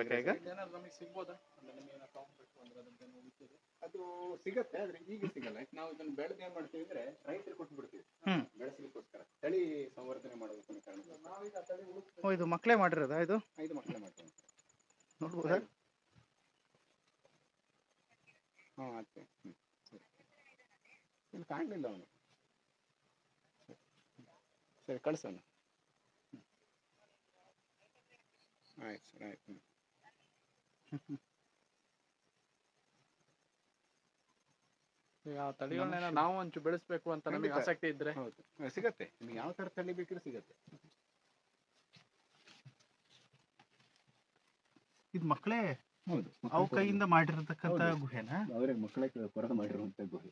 ಸಿಗ್ಬೋದಾ ಅಂದ್ರೆ ನಮಗೆ ಏನೋ account ಬೇಕು ಅಂದ್ರೆ ಅದಕ್ಕೇನು ಉಳಿತದೆ? ಅದು ಸಿಗತ್ತೆ ಆದ್ರೆ ಈಗ ಸಿಗಲ್ಲ. ಯಾಕೆ ನಾವು ಇದನ್ನ ಬೆಳೆದು ಏನ್ ಮಾಡ್ತೀವಿ ಅಂದ್ರೆ ರೈತರಿಗೆ ಕೊಟ್ಟು ಬಿಡ್ತೀವಿ. ಹ್ಮ್. ಬೆಳೆಸಲಿಕ್ಕೋಸ್ಕರ. ತಳಿ ಸಂವರ್ಧನೆ ಮಾಡೋದಕ್ಕೆ ಕಾರಣ ಕಾರಣಕ್ಕೋಸ್ಕರ. ನಾವೀಗ ಆ ತಳಿ ಓ ಇದು ಮಕ್ಕಳೇ ಮಾಡಿರೋದಾ ಇದು? ಐದು ಮಕ್ಕಳೇ ಮಾಡ್ತೀವಿ. ನೋಡ್ಬೋದಾ? ಹಾ ಅತ್ತೆ ಇಲ್ಲಿ ಕಾಣಲಿಲ್ಲ ಅವನು. ಸರಿ ಕಳ್ಸೋಣ. ಆಯ್ತು ಸರ್ ಆಯ್ತು. ಈಗ ತಳಿಗಳನ್ನ ನಾವು ಒಂಚು ಬೆಳೆಸ್ಬೇಕು ಅಂತ ನಮಗೆ ಆಸಕ್ತಿ ಇದ್ರೆ. ಹೌದು. ಆ, ಸಿಗತ್ತೆ. ನಿಮ್ಗೆ ಯಾವ ತರ ತಳಿ ಬೇಕಿದ್ರೆ ಸಿಗತ್ತೆ. ಇದು ಮಕ್ಕಳೇ ಹೌದು ಅವು ಕೈಯಿಂದ ಮಾಡಿರತಕ್ಕಂತ ಗುಹೆನ? ಅವ್ರಿಗೆ ಅವರೇ ಮಕ್ಕಳೇ ಕೊರತೆ ಮಾಡಿರುವಂತ ಗುಹೆ.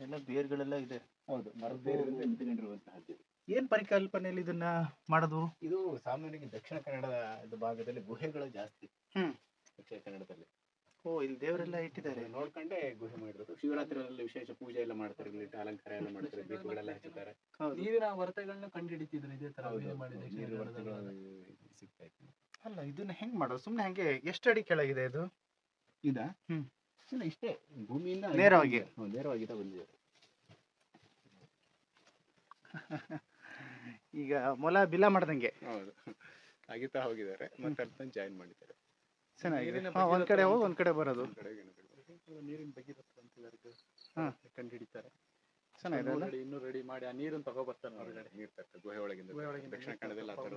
ಎಲ್ಲ ಬೇರ್ಗಳೆಲ್ಲ ಇದೆ. ಹೌದು ಮರದ ಬೇರಿಂದ ನಿಂತ್ಕೊಂಡಿರುವಂತಹದ್ದು ಏನ್ ಪರಿಕಲ್ಪನೆಯಲ್ಲಿ ಇದನ್ನ ಮಾಡೋದು? ಇದು ಸಾಮಾನ್ಯವಾಗಿ ದಕ್ಷಿಣ ಕನ್ನಡದ ಭಾಗದಲ್ಲಿ ಗುಹೆಗಳು ಜಾಸ್ತಿ. ಹ್ಮ್. ದಕ್ಷಿಣ ಕನ್ನಡದಲ್ಲಿ. ಓ ಇಲ್ಲಿ ದೇವರೆಲ್ಲ ಇಟ್ಟಿದ್ದಾರೆ. ನೋಡ್ಕೊಂಡೆ ಗುಹೆ ಮಾಡಿರೋದು. ಶಿವರಾತ್ರಿಯಲ್ಲಿ ವಿಶೇಷ ಪೂಜೆ ಎಲ್ಲ ಮಾಡ್ತಾರೆ ಇಲ್ಲಿ ಅಲಂಕಾರ ಎಲ್ಲ ಮಾಡ್ತಾರೆ ದೀಪಗಳೆಲ್ಲ ಹಚ್ಚುತ್ತಾರೆ ನೀರಿನ ಹೊರತೆಗಳನ್ನ ಕಂಡುಹಿಡಿತಿದ್ರು ಇದೇ ತರ. ಸಿಗ್ತಾ ಇತ್ತು. ಅಲ್ಲ ಇದನ್ನ ಹೆಂಗ್ ಮಾಡೋದು? ಸುಮ್ನೆ ಹಂಗೆ ಎಷ್ಟು ಅಡಿ ಕೆಳಗಿದೆ ಇದು? ಇದ? ಹ್ಮ್. ಇಲ್ಲ ಇಷ್ಟೇ. ಭೂಮಿಯಿಂದ ನೇರವಾಗಿ? ನೇರವಾಗಿ ಇದ ಬಂದಿದೆ. ಈಗ ಮೊಲ ಬಿಲ ಮಾಡ್ದಂಗೆ. ಹೌದು. ಅಗಿತಾ ಹೋಗಿದ್ದಾರೆ. ಮತ್ತೆ ಜಾಯಿನ್ ಮಾಡಿದ್ದಾರೆ. ಚೆನ್ನಾಗಿದೆ. ನೀರಿನ ಹಾ, ಒಂದ್ ಕಡೆ ಹೋಗಿ ಒಂದ್ ಕಡೆ ಬರೋದು. ನೀರಿನ ಬಗ್ಗೆ ಅಂತ ಎಲ್ಲರಿಗೂ ಹಾ. ಕಂಡುಹಿಡಿತಾರೆ. ಚೆನ್ನಾಗಿದೆ ಅಲ್ಲ? ಇನ್ನೂ ರೆಡಿ ಮಾಡಿ ಆ ನೀರನ್ನು ತಗೋ ಬರ್ತಾರೆ ಹೊರಗಡೆ. ನೀರು ತರ್ತಾರೆ ಗುಹೆ ಒಳಗಿಂದ ಗುಹೆ ಒಳಗಿಂದ ದಕ್ಷಿಣ ಕನ್ನಡದಲ್ಲಿ ಆ. ಥರ